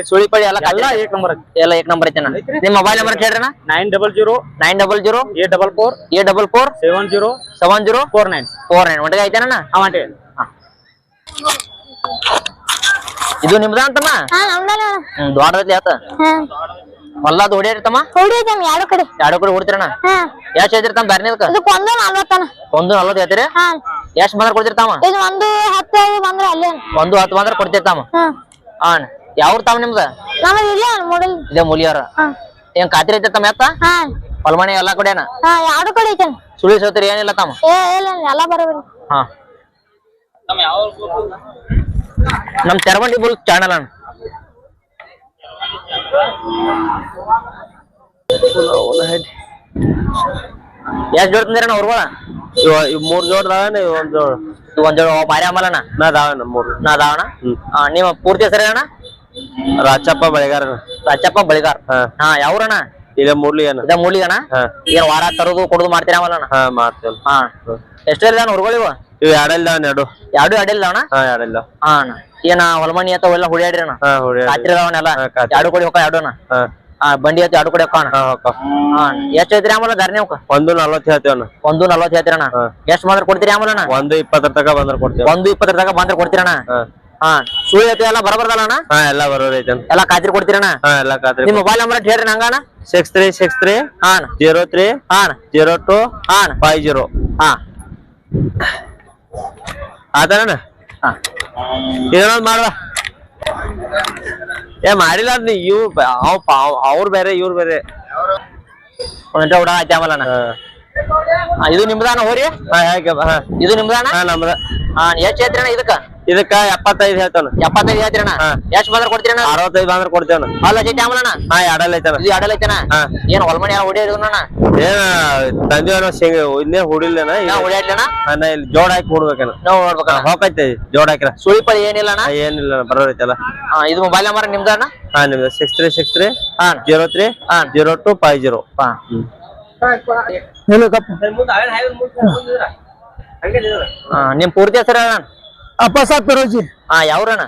ಸುಳಿ- ಪಳಿ ಎಲ್ಲ ಎಲ್ಲ ಏಕ್ ನಂಬರ್ ಎಲ್ಲ ಏಕ್ ನಂಬರ್ ಐತಣ್ಣ ನಿಮ್ ಮೊಬೈಲ್ ನಂಬರ್ ಕೇಳ್ರಿ nine double zero nine double zero eight double four eight double four seven zero seven zero four nine. Four nine. ಒಟ್ಟಿಗೆ ಐತೇನಣ್ಣ ಅವಂಟೆ ಇದು ನಿಮ್ದ ಅಂತಮ್ಮ? ದೊಡ್ಡದಲ್ಲಿ ಆತ. ಹೊಲ್ಲಾದ ಹೊಡ್ಯಾರಿತಮ್ಮ ಹೊಡಿತಮ್ಮ ಎರಡು ಕಡೆ. ಎರಡು ಕಡೆ ಹೊಡಿತಿರಣ್ಣ ಹಾ. ಯಾಚೆ ಐತ್ರಿ ತಮ್ಮ ಬ್ಯಾರ್ನಿದಕ್ಕ ಒಂದು ನಲ್ವತ್ತನ. ಒಂದು ನಲ್ವತ್ತು ಹೇಳ್ತೀರಿ? ಹಾ. ಎಷ್ಟ್ ಬಂದ್ರ ಕೊಡ್ತಿರ್ತಾವ? ಇದು ಒಂದು ಹತ್ತು ಬಂದ್ರ ಅಲ್ಲೇ. ಒಂದು ಹತ್ತು ಬಂದ್ರ ಕೊಡ್ತಿರ್ತಾವ? ಹಾ. ಯಾವ್ರ ಯಾವ ತಾವ ನಿಮ್ದ? ನಮ್ಮದು ಇಲ್ಲ ಮೂಡಲ್. ಇದೇ ಮೂಲಿಯಾರ. ಹಾ. ಏನ್ ಖಾತ್ರಿ ಐತೆ ತಮ್ಮ ಎತ್ತ? ಹಾ. ಹೊಲ್ಮನೆ ಎಲ್ಲಾ ಕಡೆನ? ಯಾರು ಎರಡು ಕಡೆ ಐತೆ? ಸುಳಿ ಸೋತಿರಿ ಏನಿಲ್ಲ ತಮ್ಮ? ಏ ಇಲ್ಲ ಎಲ್ಲ ಬರೋಬರಿ ಹಾ. ನಮ್ ತೆರವಂಡಿ ಬುಲ್ ಚಾನಲ್ ಅಣ್ಣ. ಎಷ್ಟ್ ಜೋಡ್ ತಂದಿರಣ್ಣ ಅವ್ರುಗಳ ಮೂರ್ ಜೋಡ್ ದಾವನ ಒಂದ್ ಜೋಡ್? ಒಂದ್ ಜೋಡ್ ಆಮಲಣ್ಣ ನಾ ದಾವಣ ಮೂರ್? ನಾ ದಾವಣ ಹಾ ನಿಮ್ಮ ಪೂರ್ತಿ ಹೆಸರು ಅಣ್ಣ ರಾಚಪ್ಪ ಬಳಿಗಾರ. ರಾಚಪ್ಪ ಬಳಿಗಾರ್. ಹಾ. ಯಾವ್ರಣ್ಣ? ಇಲ್ಲ ಮೂರ್ಲಿ ಏನ. ಇದ ಮೂರ್ಲಿ ಹಾ. ಏನ್ ವಾರ ತರದು ಕೊಡುದು ಮಾಡ್ತೀರಾಮಲ್ಲಣ್ಣ ಹಾ ಮಾಡ್ತೇವ್. ಹಾ. ಎಷ್ಟು ಇದಾನ ಹುರ್ಗಳಿವ ಇವ್ ಎರಡಲ್ಲ ಎರಡು. ಎರಡು ಎರಡಿಲ್ಲ ಅಣ್ಣ? ಹಾ ಎರಡಲ್ಲ ಹಾ ಅಣ್ಣ. ಏನ ಹೊಲಮಣಿ ಅಥವಾ ಎಲ್ಲ ಹುಡಿಯಾಡ್ರಿ ಅಣ್ಣ ಖಾತ್ರಿ ಅದಾವನೆಲ್ಲ ಎರಡು ಕೊಡಿ ಹೋಗ ಎರಡು ಅಣ್ಣ ಹಾ ಬಂಡಿ ಹತ್ತಿ ಆಡು ಕಡೆ ಕಾಣ. ಎಷ್ಟ್ ಐತ್ರಿ ಆಮೇಲೆ ಧರಣಿ ಅವಕ್ಕ? ಒಂದು ನಲ್ವತ್ತು ಹೇಳ್ತೇವಣ್ಣ ಒಂದು ನಲ್ವತ್ತು ಹೇಳ್ತೀರಣ. ಎಷ್ಟ್ ಮಾತ್ರ ಕೊಡ್ತೀರಿ ಆಮೇಲೆ ಒಂದು ಇಪ್ಪತ್ತರ ತಕ ಬಂದ್ರೆ ಕೊಡ್ತೀವಿ. ಒಂದು ಇಪ್ಪತ್ತರ ತನಕ ಬಂದ್ರೆ ಕೊಡ್ತೀರಣ್ಣ ಹಾ. ಸುಳಿ ಐತಿ ಎಲ್ಲ ಬರಬರ್ದಲ್ಲ ಅಣ್ಣ? ಹಾ ಎಲ್ಲಾ ಬರೋರ್ ಐತೇನ್ ಎಲ್ಲ ಖಾತ್ರಿ ಕೊಡ್ತೀರಣ್ಣ ಹಾ ಎಲ್ಲಾ ಖಾತ್ರಿ ನಿಮ್ ಮೊಬೈಲ್ ನಂಬರ್ ಹೇಳ್ರಿ ಸಿಕ್ಸ್ ತ್ರೀ ಸಿಕ್ಸ್ ತ್ರೀ ಹಾ ಜೀರೋ ತ್ರೀ ಹಾ ಜೀರೋ ಟು ಹಾ ಅಣ್ಣ. Five zero. ಹಾ. ಏನೊಂದ್ ಏ ಮಾಡಿಲ್ಲ ಅದ್ ಇವ್ ಅವ್ ಅವ್ರ ಬೇರೆ ಇವ್ರ ಬೇರೆ. ಒಂದ್ ಉಡ ಆಯ್ತು ಹಾ. ಹಾ, ಇದು ನಿಮ್ದಾನ ಹೋರಿ? ಇದು ನಿಮ್ದಾನ? ನಮ್ದ. ಹಾ ಎಷ್ಟ್ ಹೇಳ್ತೀರಣ್ಣ ಇದಕ್ಕ? ಇದಕ್ಕ ಎಪ್ಪತ್ತೈದು ಹೇಳ್ತಾನ ಎಪ್ಪತ್ತೈದು ಹೇಳ್ತೀರಣ ಹಾ. ಎಷ್ಟ್ ಬಂದ್ರೆ ಕೊಡ್ತೀರಣ ಅರವತ್ತೈದು ಬಂದ್ರ ಕೊಡ್ತೇವನ. ಅಲ್ಲ ಚೈತಿ ಆಮಲಣ ಹಾ ಎಡಲ್ ಐತನ ಇದು ಎಡಲ್ ಐತನ ಹಾ. ಏನ್ ಹೊಲ್ಮಣಿ ಯಾವ ಹೊಡಿಯೋದಣ್ಣ ಏನ ತಂದಿವನ ಶೇಂಗ ಇನ್ನೇ ಹುಡಿಲ್ಲೇನ? ನಾ ಹೊಡಿಯಾಡ್ಲಣ್ಣ ನಾ ಇಲ್ಲಿ ಜೋಡ್ ಹಾಕಿ ಹುಡ್ಬೇಕೇನ ನಾವು ನೋಡ್ಬೇಕಣ್ಣ ಹೋಗೈತೆ ಜೋಡ್ ಹಾಕಿರ. ಸ್ವಲ್ಪ ಪಳಿ ಏನಿಲ್ಲ ಏನಿಲ್ಲ ಬರೋರೈತಲ್ಲ. ಐತಲ್ಲ ಇದು ಮೊಬೈಲ್ ನಂಬರ್ ನಿಮ್ದಣ್ಣ ಹಾ ನಿಮ್ದು ಸಿಕ್ಸ್ ತ್ರೀ ಸಿಕ್ಸ್ ತ್ರೀ ಹಾ. ಜೀರೋ ತ್ರೀ ಹಾ. ಜೀರೋ ಟು ಫೈವ್ ಜೀರೋ ಹಾ. ಹ್ಮ್. ಹೇಳ ಹಾ, ನಿಮ್ ಪೂರ್ತಿ ಹೆಸರು ಅಣ್ಣ ಅಪ್ಪ ಸಾಕ್ ಪೆರೋಜಿ ಹಾ ಯಾವ್ರಣ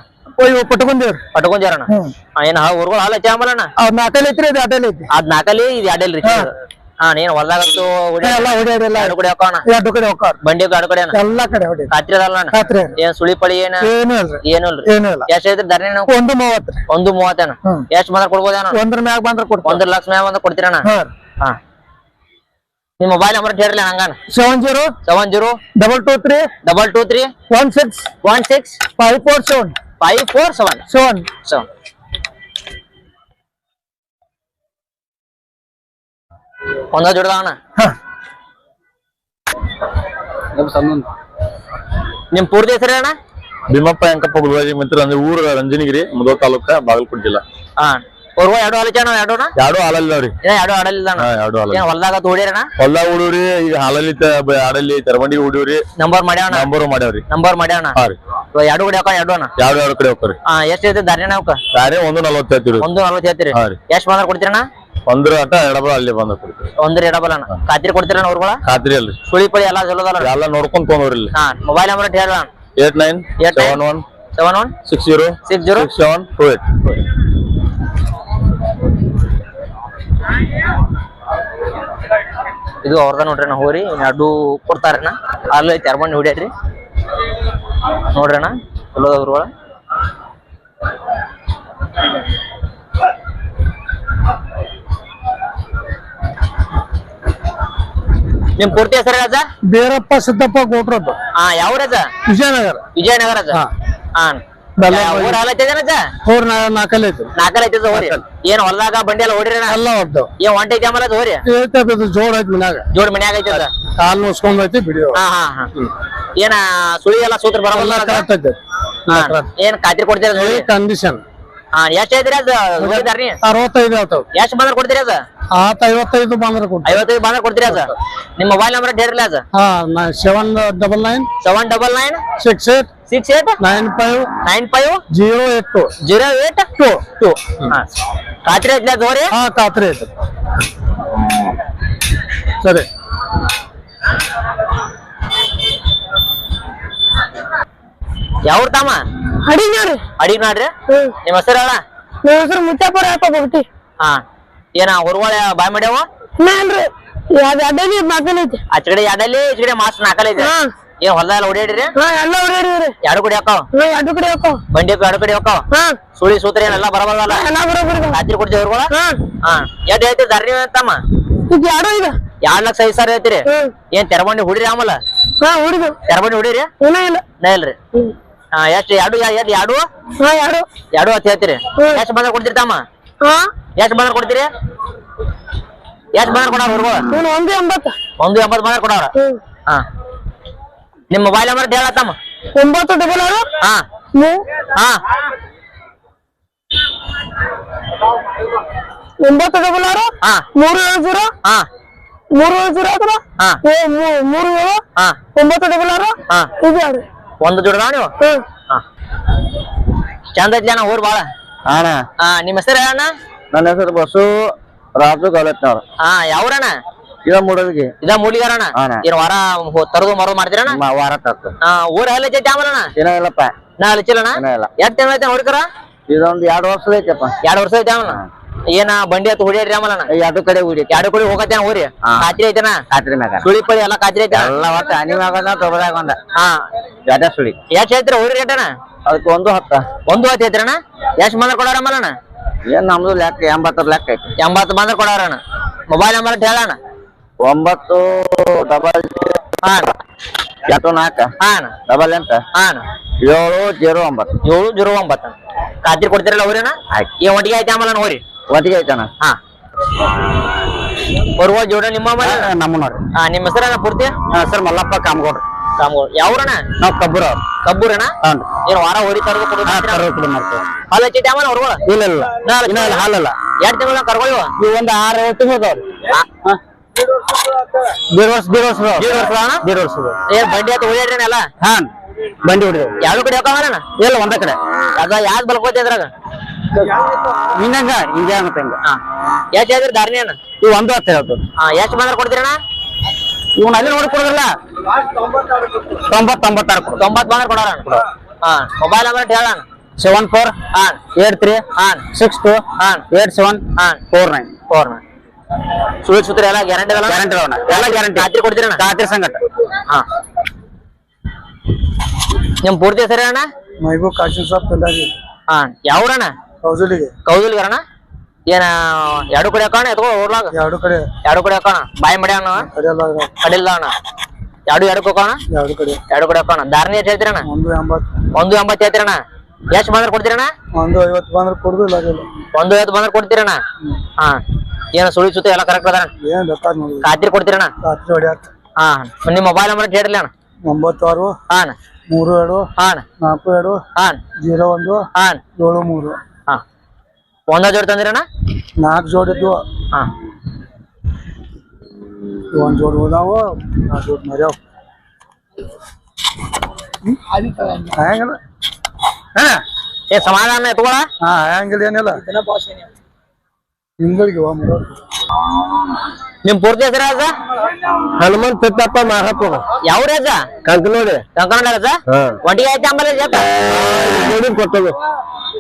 ಇವ್ ಪಟ್ಕೊಂಡೇವ್ರಿ ಪಟ್ಕೊಂಜಾರಣ್ಣ ಹ್ಮ್. ಏನ್ ಊರ್ಗಳು ಹಾಲು ಹಚ್ಚಿ ಆಮಲಣ್ಣ ನಾಟಲ್ ಐತ್ರಿ ಅದ್ ಅಟಲ್ ಐತಿ ಅದ್ ನಾಲ್ಕಲ್ಲಿ ಇದು ರೀ. ಹಾ. ನೀನ್ ಹೊಲ್ದಾಗಂತೂ ಹೊಡಿ ಎಲ್ಲ ಹೊಡ್ಯಾಡಿಲ್ಲ ಎರಡು ಕಡೆ ಹಾಕೋಣ ಎರಡು ಕಡೆ ಹೋಗ್ತಾರ ಬಂಡಿ ಎರಡು ಕಡೆ ಅಣ್ಣ. ಎಲ್ಲಾ ಕಡೆ ಹೊಡಿ ಖಾತ್ರಿ ಅದಲ್ಲ ಅಣ್ಣ. ಖಾತ್ರಿ ಏನ್ ಸುಳಿ ಪಳಿ ಏನ? ಏನೂ ಇಲ್ರಿ. ಏನು ಇಲ್ರಿ. ಏನೂ ಇಲ್ಲ. ಎಷ್ಟ್ ಐತ್ರಿ ಧರಣಿ ನಾವು ಒಂದು ಮೂವತ್ತ್ರಿ ಒಂದು ಮೂವತ್ತೇನ? ಹ್ಮ್. ಎಷ್ಟ್ ಬಂದ್ರ ಕೊಡ್ಬೋದೇನ ಒಂದ್ರ ಮ್ಯಾಗ ಬಂದ್ರ ಕೊಡ್ತಾರ ಒಂದ್ರ ಲಕ್ಷ ಮ್ಯಾಗ ಬಂದ್ರೆ ಕೊಡ್ತೀರಣ್ಣ? ಹಾ ಹಾ. ನಿಮ್ ಮೊಬೈಲ್ ನಂಬರ್ ಹೇಳ್ರಿ ಹಂಗಾನ seven zero seven zero double two three double two three one six one six five four seven five four seven seven seven ಒಂದ ಜೋಡ್ದವಣ ಹಾ. ನಿಮ್ ಪೂರ್ತಿ ಹೆಸರು ಅಣ್ಣ? ಭೀಮಪ್ಪ ಅಂಕಪ್ಪ ಗುಲ್ಬಾಜಿ ಮಿತ್ರ ಅಂದ್ರೆ ಊರು ರಂಜನಗಿರಿ ಮುದೋ ತಾಲೂಕ ಬಾಗಲಕೋಟೆ ಜಿಲ್ಲಾ. ಹಾ. ಅವ್ರು ಎರಡು ಹಾಲಿಚಾಣ ಎರಡು ಅಣ್ಣ ಎರಡು ಏ ಏನ್ ಎರಡು ಆಡಲಿಲ್ಲ ಹಾ ಎರಡು ಹಾಲ ಏನ್ ಹೊಲ್ದಾಗ ತೋಡಿರಣ್ಣ ಹೊಲ ಉಡೂರಿ ಈಗ ಹಾಲಲ್ಲಿ ಹಾಡಲ್ಲಿ ತರಬಂಡಿ ಉಡೀವ್ರಿ ನಂಬರ್ ಮಾಡ್ಯಾವಣ ನಂಬರ್ ಮಾಡ್ಯಾವ್ರಿ. ನಂಬರ್ ಮಾಡ್ಯಾವಣ ಹಾ ರೀ. ಎರಡು ಕಡೆ ಹಾಕ ಎರಡು ಅಣ್ಣ ಎರಡು ಎರಡು ಕಡೆ ಹೋಗ್ರಿ ಹಾ ಎಷ್ಟ್ ಐತಿ ದಾರಿ ನಾವ್ಕ ದಾರಿ ಒಂದು ನಲ್ವತ್ತು ಹೇಳ್ತೀರಿ ಒಂದು ನಲ್ವತ್ತು ಹೇಳ್ತೀರಿ ಹಾ ರೀ. ಎಷ್ಟ್ ಬಂದ್ರ ಕೊಡ್ತೀರಣ್ಣ? ಒಂದ್ರ ಆಟ ಎಡಬಲ ಅಲ್ಲಿ ಬಂದ ಕೊಡ್ತೀವಿ. ಒಂದ್ರ ಎಡಬಲ ಅಣ್ಣ ಖಾತ್ರಿ ಕೊಡ್ತೀರಣ್ಣ ಅವ್ರುಗಳ? ಖಾತ್ರಿ ಅಲ್ರಿ. ಸುಳಿ ಪಳಿ ಎಲ್ಲ ಚಲೋದಲ್ಲ ಎಲ್ಲ ನೋಡ್ಕೊಂಡ್ ತೊಗೊಂಡ್ರಿ ಇಲ್ಲಿ. ಹಾ ಮೊಬೈಲ್ ನಂಬರ್ ಹೇಳ eight nine eight. Seven one seven one six zero six zero seven two eight. ಇದು ಅವ್ರದ ನೋಡ್ರಿ ಅಣ್ಣ ಹೋರಿ ಎರಡು ಕೊಡ್ತಾರಣ್ಣ ಅಲ್ಲಿ ತೆರ್ಬಂಡ್ ಹೊಡ್ಯಾಡ್ರಿ ನೋಡ್ರಿ ಅಣ್ಣ ಚಲೋದವ್ರ ನಿಮ್ ಪೂರ್ತಿ ಹೆಸರು ಅದ ಬೇರಪ್ಪ ಸಿದ್ದಪ್ಪ ಗೋಟ್ರದ್ದು ಹಾ ಯಾವ ಅದ ವಿಜಯನಗರ. ವಿಜಯನಗರ ಹಾ. ಹಾ. ಊರ್ ಹಾಲತ್ತೇನದ ಅವ್ರ ನಾಲ್ಕಲ್ಲಿ ಐತಿ ನಾಲ್ಕಲ್ ಐತದ ಹೋರಿ. ಏನ್ ಹೊಲ್ದಾಗ ಬಂಡಿ ಎಲ್ಲ ಹೊಡಿರಿ ಎಲ್ಲ ಒದ್ದು ಏನ್ ಒಂಟೆ ಐತಿ ಆಮೇಲೆ ಹೋರಿ? ಜೋಡ್ ಐತಿ ಮನ್ಯಾಗ. ಜೋಡ್ ಮನ್ಯಾಗ ಕಾಲ್ ಮುಸ್ಕೊಂಡ್ ಐತಿ ಬಿಡಿಯೋ ಹಾ ಹಾ ಹಾ. ಏನ ಸುಳಿ ಎಲ್ಲ ಸೂತ್ರ ಬರಲ್ಲ ಕರೆಕ್ಟ್ ಐತಿ. ಏನ್ ಖಾತ್ರಿ ಕೊಡ್ತೀರ ನೋಡಿ ಕಂಡೀಷನ್ ಎಷ್ಟ್ ಐತ್ರಿ ಅದ? ಅರವತ್ತೈದು ಆತಾವ್ ಎಷ್ಟ್ ಬಂದ್ರ ಕೊಡ್ತೀರಿ ಅದ? ಆತ ಐವತ್ತೈದು ಬಂದ್ರೆ ಐವತ್ತೈದು ಬಂದ್ರ ಕೊಡ್ತೀರಿ ಅದ? ನಿಮ್ ಮೊಬೈಲ್ ನಂಬರ್ ಹೇರಿಲ್ಲ ಅದ? ಹಾ seven double nine seven double nine six eight six eight nine five nine five zero eight two zero eight two two ಖಾತ್ರಿ ಐತ್ಲ ಹೋರಿ ಹಾ ಖಾತ್ರಿ ಐತೆ ಸರಿ. ಯಾವ ತಮ್ಮ? ಅಡಿ ನೋಡ್ರಿ ಅಡಿ ನೋಡ್ರಿ? ನಿಮ್ಮ ಹೆಸರು ಹೇಳ? ನಿಮ್ಮ ಹೆಸರು ಮುತ್ತಪ್ಪರ ಯಾಕ ಹಾ. ಏನ ಹೊರಗಡೆ ಬಾಯ್ ಮಾಡ್ಯಾವ? ನಾನ್ರಿ ಯಾವ್ದು ಅಡ್ಡಲಿ ಮಗನೈತಿ ಆಚೆ ಕಡೆ ಎರಡಲ್ಲಿ ಈಚ ಕಡೆ ಮಾಸ್ ಹಾ. ಏನ್ ಹೊಲ ಎಲ್ಲ ಹೊಡಿಯಾಡಿರಿ ಹಾ ಎಲ್ಲ ಹೊಡ್ಯಾಡ್ರಿ ಎರಡು ಕಡೆ ಹಾಕೋ. ಹಾ ಎರಡು ಕಡೆ ಹಾಕೋ. ಬಂಡಿ ಎರಡು ಕಡೆ ಹಾಕೋ. ಹಾ. ಸುಳಿ ಸೂತ್ರ ಏನೆಲ್ಲ ಬರಬಲ್ಲ ಎಲ್ಲ ಬರೋಬ್ಬರಿ ಇದೆ. ರಾತ್ರಿ ಕೊಡ್ತೀವಿ ಹೊರಗಳ ಹಾ. ಎಷ್ಟ್ ಹೇಳ್ತೀರಿ ದಾರಿ ತಮ್ಮ? ಇದು ಎರಡು ಇದೆ? ಎರಡ್ ಲಕ್ಷ ಐದು ಸಾವಿರ ಹೇಳ್ತೀರಿ? ಏನ್ ತೆರಬಂಡಿ ಹುಡಿರಿ ಆಮಲ್ಲ ಹಾ ಹುಡುಗ ತೆರಬಂಡಿ ಹುಡಿರಿ? ಇಲ್ಲ ಇಲ್ಲ. ನಾ ಇಲ್ರಿ. ಹಾ ಎಷ್ಟ್ ಎರಡು ಎಷ್ಟ್ ಎರಡು? ಹಾ ಎರಡು. ಎರಡು ಹತ್ತು ಹೇಳ್ತೀರಿ. ಎಷ್ಟು ಬಂದ್ರೆ ಕೊಡ್ತೀರಿ ತಮ್ಮ? ಹಾ. ಎಷ್ಟ್ ಬಂದ್ರ ಕೊಡ್ತೀರಿ? ಎಷ್ಟು ಬಂದ್ರೆ ಕೊಡೋರು ಹುಡುಗ ಒಂದು ಎಂಬತ್ತು. ಒಂದು ಎಂಬತ್ತು ಬಂದ್ರೆ ಕೊಡವ್ರ ಹಾ. ನಿಮ್ ಮೊಬೈಲ್ ನಂಬರ್ ಹೇಳತ್ತಮ್ಮ. ತಮ್ಮ ಒಂಬತ್ತು ಡಬಲ್ ಆರು? ಹಾ. ಮೂ? ಹಾ. ಒಂಬತ್ತು ಡಬಲ್ ಆರು? ಹಾ. ಮೂರು ಏಳು ಜೀರೋ? ಹಾ. ಮೂರು ಏಳು ಜೀರೋ ಆದ್ರ ಹಾ. ಮೂರು ಏಳು? ಹಾ. ಒಂಬತ್ತು ಡಬಲ್ ಆರು? ಹಾ. ಇದು ಯಾರು? ಒಂದು ಜೋಡದ ನೀವು? ಹ್ಮ್ ಹಾ. ಚಂದ ಐತಿ ಅಣ್ಣ ಊರ್ ಬಾಳ. ಅಣ್ಣ. ಹಾ ನಿಮ್ಮ ಹೆಸರು ಅಣ್ಣ ನನ್ನ ಹೆಸರು ಬಸ್ಸು ರಾಜು ಗಲತ್ನವ್ರು. ಹಾ ಯಾವ್ರಣ್ಣ? ಇದ ಇದ. ಏನ್ ವಾರ ಹೋ- ತರದು ಮರದು ಮಾಡ್ತೀರಣ್ಣ ಮ- ವಾರ ಊರ ಎಲ್ಲ ಏನೋ ಇಲ್ಲಪ್ಪ. ನಾ ಏನೋ ಇಲ್ಲ. ಎಷ್ಟ್ ತಿಂಗಳ ಐತೆ ಹುಡುಕರ? ಇದೊಂದು ಎರಡು ವರ್ಷ ಐತಪ್ಪ. ಎರಡ್ ವರ್ಷ ಐತೆ ಆಮಲ ಏನ ಬಂಡಿ ಹತ್ತು ಹೊಡಿಯಾಡ್ರಿ ಆಮಲಣ್ಣ? ಎರಡು ಕಡೆ ಉಡಿ ಎರಡು ಕಡೆ ಹೋಗತ್ತೆ ಹೋರಿ ಹಾ. ಖಾತ್ರಿ ಐತೆನ? ಮ್ಯಾಗ. ಸುಳಿ ಪಳಿ ಎಲ್ಲ ಖಾತ್ರಿ ಐತೆ ಎಲ್ಲ ಒಟ್ಟು ಒಂದ ಹಾ. ಸುಳಿ. ಎಷ್ಟ್ ಹೇಳ್ತೀರ ರೇಟಣ್ಣ ಅದಕ್ಕೆ ಒಂದು ಹತ್ತ. ಒಂದು ಹತ್ತು ಐತ್ರಣ್ಣ ಎಷ್ಟ್ ಬಂದ್ರ ಕೊಡೋರ ಏನ್ ನಮ್ದು ಲೆಕ್ಕ ಎಂಬತ್ತರ ಲೆಕ್ಕ ಐತಿ. ಎಂಬತ್ತು ಬಂದ್ರ ಮೊಬೈಲ್ ನಂಬರ್ ಹೇಳಣ್ಣ. ಒಂಬತ್ತು ಡಬಲ್ ಜೀರೋ ಎಂಟು ನಾಲ್ಕ? ಹಾ ಡಬಲ್ ಎಂತ? ಹಾ ಏಳು ಜೀರೋ ಒಂಬತ್ತು. ಏಳು ಜೀರೋ ಒಂಬತ್ತು. ಖಾತ್ರಿ ಕೊಡ್ತೀರಲ್ಲ ಆಯ್ತು. ಏನ್ ಒಟ್ಟಿಗೆ ಐತೆ ಆಮೇಲೆ ಹೋರಿ? ಒಟ್ಟಿಗೆ ಐತನ ಹಾ. ಬರುವ ಜೋಡ ನಿಮ್ಮ ಮನೆ? ನಮ್ಮ ನೋಡ್ರಿ ಹಾ ನಿಮ್ಮ ಹೆಸರಣ್ಣ ಪೂರ್ತಿ? ಸರ್ ಮಲ್ಲಪ್ಪ ಕಾಮಗೌಡ್ರಿ ಕಾಮಗೌಡ. ಯಾವ್ರಣ ನಾವ್ ಕಬ್ಬುರ ಹಾಂ. ಏನ್ ವಾರ ಹೋರಿ ತರದು ಕೊಡೋದು ಕಡೆ ಮಾಡ್ತೇವೆ. ಹಾಲು ಹಚ್ಚೈತೆ ಆಮೇಲೆ ಹೊರಗಳ ಇಲ್ಲ ಇಲ್ಲ ಹಾಲಲ್ಲ. ಎರಡು ತಿಂಗಳ ಕರ್ಕೊಳ್ಳುವ ಈ ಒಂದು ಆರು ತಿಂಗಳು ಅದಾವ್ರಿ ದೇಡ್ ವರ್ಷ ದೇಡ್ ವರ್ಷ ದೇಡ್ ವರ್ಷ ಬಂಡಿ ಹತ್ತು ಹೊಡಿಯಾಡ್ರಿ ಎಲ್ಲ ಹಾ ಬಂಡಿ ಹೊಡಿದೇವ್ ಯಾವ ಕಡೆ ಹೋಗಣ ಇಲ್ಲ ಒಂದ ಕಡೆ. ಅದ ಯಾವ್ದು ಬಲ್ಕೋತಿ ಅದ್ರಾಗ? ಹಿಂಗಂಗ ಹಿಂಗೆ? ಆಗುತ್ತೆ ಹಿಂಗ ಎಷ್ಟು ಹೇಳಿದ್ರಿ ದಾರಿನಿ ಅಣ್ಣ? ಇವ್ ಒಂದು ಹತ್ತು ಹೇಳ್ತದೆ ಹಾ ಎಷ್ಟ್ ಬಂದ್ರೆ ಕೊಡ್ತೀರಣ್ಣ? ಇವ್ನ ಅಲ್ಲಿ ನೋಡಿ ಕೊಡೋದಿಲ್ಲ ತೊಂಬತ್ತೊಂಬತ್ತಾರು ತೊಂಬತ್ ಬಂದ್ರೆ ಕೊಡೋಣ ಹಾ ಮೊಬೈಲ್ ನಂಬರ್ ಹೇಳಣ್ಣ. ಸೆವೆನ್ ಫೋರ್ ಹಾ. ಏಟ್ ತ್ರೀ ಹಾ. ಸಿಕ್ಸ್ ಟು ಹಾ. ಏಟ್ ಸೆವೆನ್ ಹಾ. Four nine. ಫೋರ್ ಸುಳಿ ಸುತ್ರಿ ಎಲ್ಲ ಗ್ಯಾರಂಟಿ ಅಲ್ಲ ಗ್ಯಾರಂಟಿ ಅದಾವಣ ಎಲ್ಲ ಗ್ಯಾರಂಟಿ ರಾತ್ರಿ ಕೊಡ್ತೀರಣ್ಣ ರಾತ್ರಿ ಸಂಗಟ. ಹಾ. ನಿಮ್ ಪೂರ್ತಿ ಹೆಸರು ಅಣ್ಣ? ಮೈಬೂಬ್ ಕಾಶಿನ್ ಸಾಬ್ ಕಲ್ಲಾಗಿ ಹಾ. ಕೌಜುಲಿಗೆ ಕೌಜಲಿಗೆ. ಅಣ್ಣ ಏನ ಎರಡು ಕಡೆ ಹಾಕೋಣ ಎತ್ಕೋ ಓಡ್ಲಾಗ ಎರಡು ಕಡೆ. ಎರಡು ಕಡೆ ಹಾಕೋಣ? ಬಾಯಿ ಮಡಿ ಅಣ್ಣ? ಕಡಿಲ್ಲ ಅಣ್ಣ. ಎರಡು ಎರಡು ಹಾಕೋಣ? ಎರಡು ಕಡೆ. ಎರಡು ಕಡೆ ಹಾಕೋಣ. ದಾರಿನಿ ಎಷ್ಟು ಹೇಳ್ತೀರಣ ಒಂದು ಎಂಬತ್ತು. ಒಂದು ಎಂಬತ್ತು ಹೇಳ್ತೀರಣ್ಣ ಎಷ್ಟು ಬಂದ್ರೆ ಕೊಡ್ತೀರಣ್ಣ ಒಂದು ಐವತ್ತು ಬಂದ್ರೆ ಕೊಡುದು ಇಲ್ಲ ಅದಿಲ್ಲ. ಒಂದು ಐವತ್ತು ಬಂದ್ರೆ ಕೊಡ್ತೀರಣ್ಣ ಹಾ. ಏನ ಸುಳಿ ಸುತ್ತ ಎಲ್ಲ ಕರೆಕ್ಟ್ ಅದ ಏನ್ ಬೇಕಾದ್ ನೋಡಿ ಖಾತ್ರಿ ಕೊಡ್ತೀರಣ್ಣ ರಾತ್ರಿ ಹೊಡ್ಯಾಕ. ಹಾ ನಿಮ್ಮ ಮೊಬೈಲ್ ನಂಬರ್ ಹೇಳ್ರಿ ಅಣ್ಣ. ಒಂಬತ್ತು ಆರು ಹಾ ಮೂರು ಎರಡು ಹಾ ನಾಲ್ಕು ಎರಡು ಹಾ ಜೀರೋ ಒಂದು ಹಾ ಏಳು ಮೂರು. ಹಾ. ಒಂದ ಜೋಡಿ ತಂದಿರಣ್ಣ ನಾಲ್ಕು ಜೋಡಿದ್ವು ಹಾ. ಒಂದ್ ಜೋಡಿ ಹೋದಾವು ನಾಲ್ಕು ಜೋಡಿ ಮರ್ಯಾವ. ಹಂಗಿಲ್ಲ ಹಾ. ಏ ಸಮಾಧಾನ ಎತ್ಕೊಳ ಹಾ ಹಂಗಿಲ್ಲ ಏನಿಲ್ಲ. ಹಿಂಗಳಿಗೆ. ನಿಮ್ ಪೂರ್ತಿ ಹೆಸರ ಅದ ಹನುಮಂತ್ ಪೆತ್ತಪ್ಪ ಯಾವ ರಾಜ ಕಂಕನೋಡಿ ಕಂಕಣ ರಾಜ ಒಟ್ಟಿಗೆ ಆಯ್ತು ಆಂಬಲೆ ಜಪ ಜೋಡಿ ಮಾರೈತೆ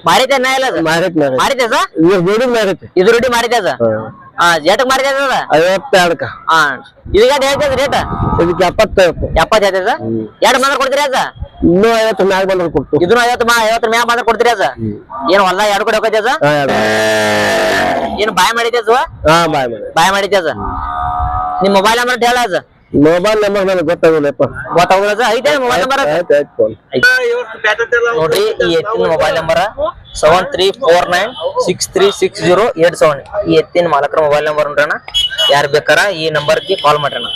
ಮಾರಿತೆ ನಾ ಇಲ್ಲ ಮಾರೈತೆ ಮಾರೈತ್ ಸರ್ ಇವ್ರ ಜೋಡಿ ಮಾರೈತಿ ಇದು ರುಡಿ ಮಾರಿತೆ ಅದ? ಹಾ ಜಟಕ್ ಮಾರಿತೆ ಅದ? ಐವತ್ತೆರಡಕ್ಕ. ಹಾ ಇದೀಗ ಹೇಳ್ತದ ರೇಟ್ ಇದಕ್ಕೆ ಎಪ್ಪತ್ತೈವತ್ತು. ಎಪ್ಪತ್ತು ಹೇಳ್ತದ ಎರಡು ಮಾತ್ರ ಕೊಡ್ತೀರಿ ಅದ? ಇನ್ನೂ ಐವತ್ತು ಮ್ಯಾಗ ಬಂದ್ರೆ ಕೊಡ್ತು ಇದನ್ನು ಐವತ್ತು ಮಾ ಐವತ್ತು ಮ್ಯಾಗ ಬಂದ್ರೆ ಕೊಡ್ತೀರಿ ಅದ? ಏನ್ ಹೊಲ ಎರಡು ಕಡೆ ಹೋಗೈತೆ ಅದ? ಏನ್ ಬಾಯ್ ಮಾಡಿತೆ ಹಾ ಬಾಯ್ ಮಾಡಿ ಬಾಯ್ ಅದ? ನಿಮ್ ಮೊಬೈಲ್ ನಂಬರ್ ಹೇಳ ಅದ? ಮೊಬೈಲ್ ನಂಬರ್ ನನಗೆ ಗೊತ್ತಾಗಲ್ಲಪ್ಪ ಗೊತ್ತಾಗೋದ ಐತೆ ಮೊಬೈಲ್ ನಂಬರ್ ಆಯ್ತು ಆಯ್ತು ಫೋನ್ ನೋಡ್ರಿ ಈ ಎತ್ತಿನ mobile number seven three four nine six three six zero eight seven ಈ ಎತ್ತಿನ ಮಾಲಕರ ಮೊಬೈಲ್ ನಂಬರ್ ಉಂಟಣ್ಣ ಯಾರು ಬೇಕಾರ ಈ ನಂಬರ್ಗೆ ಕಾಲ್ ಮಾಡ್ರಣ್ಣ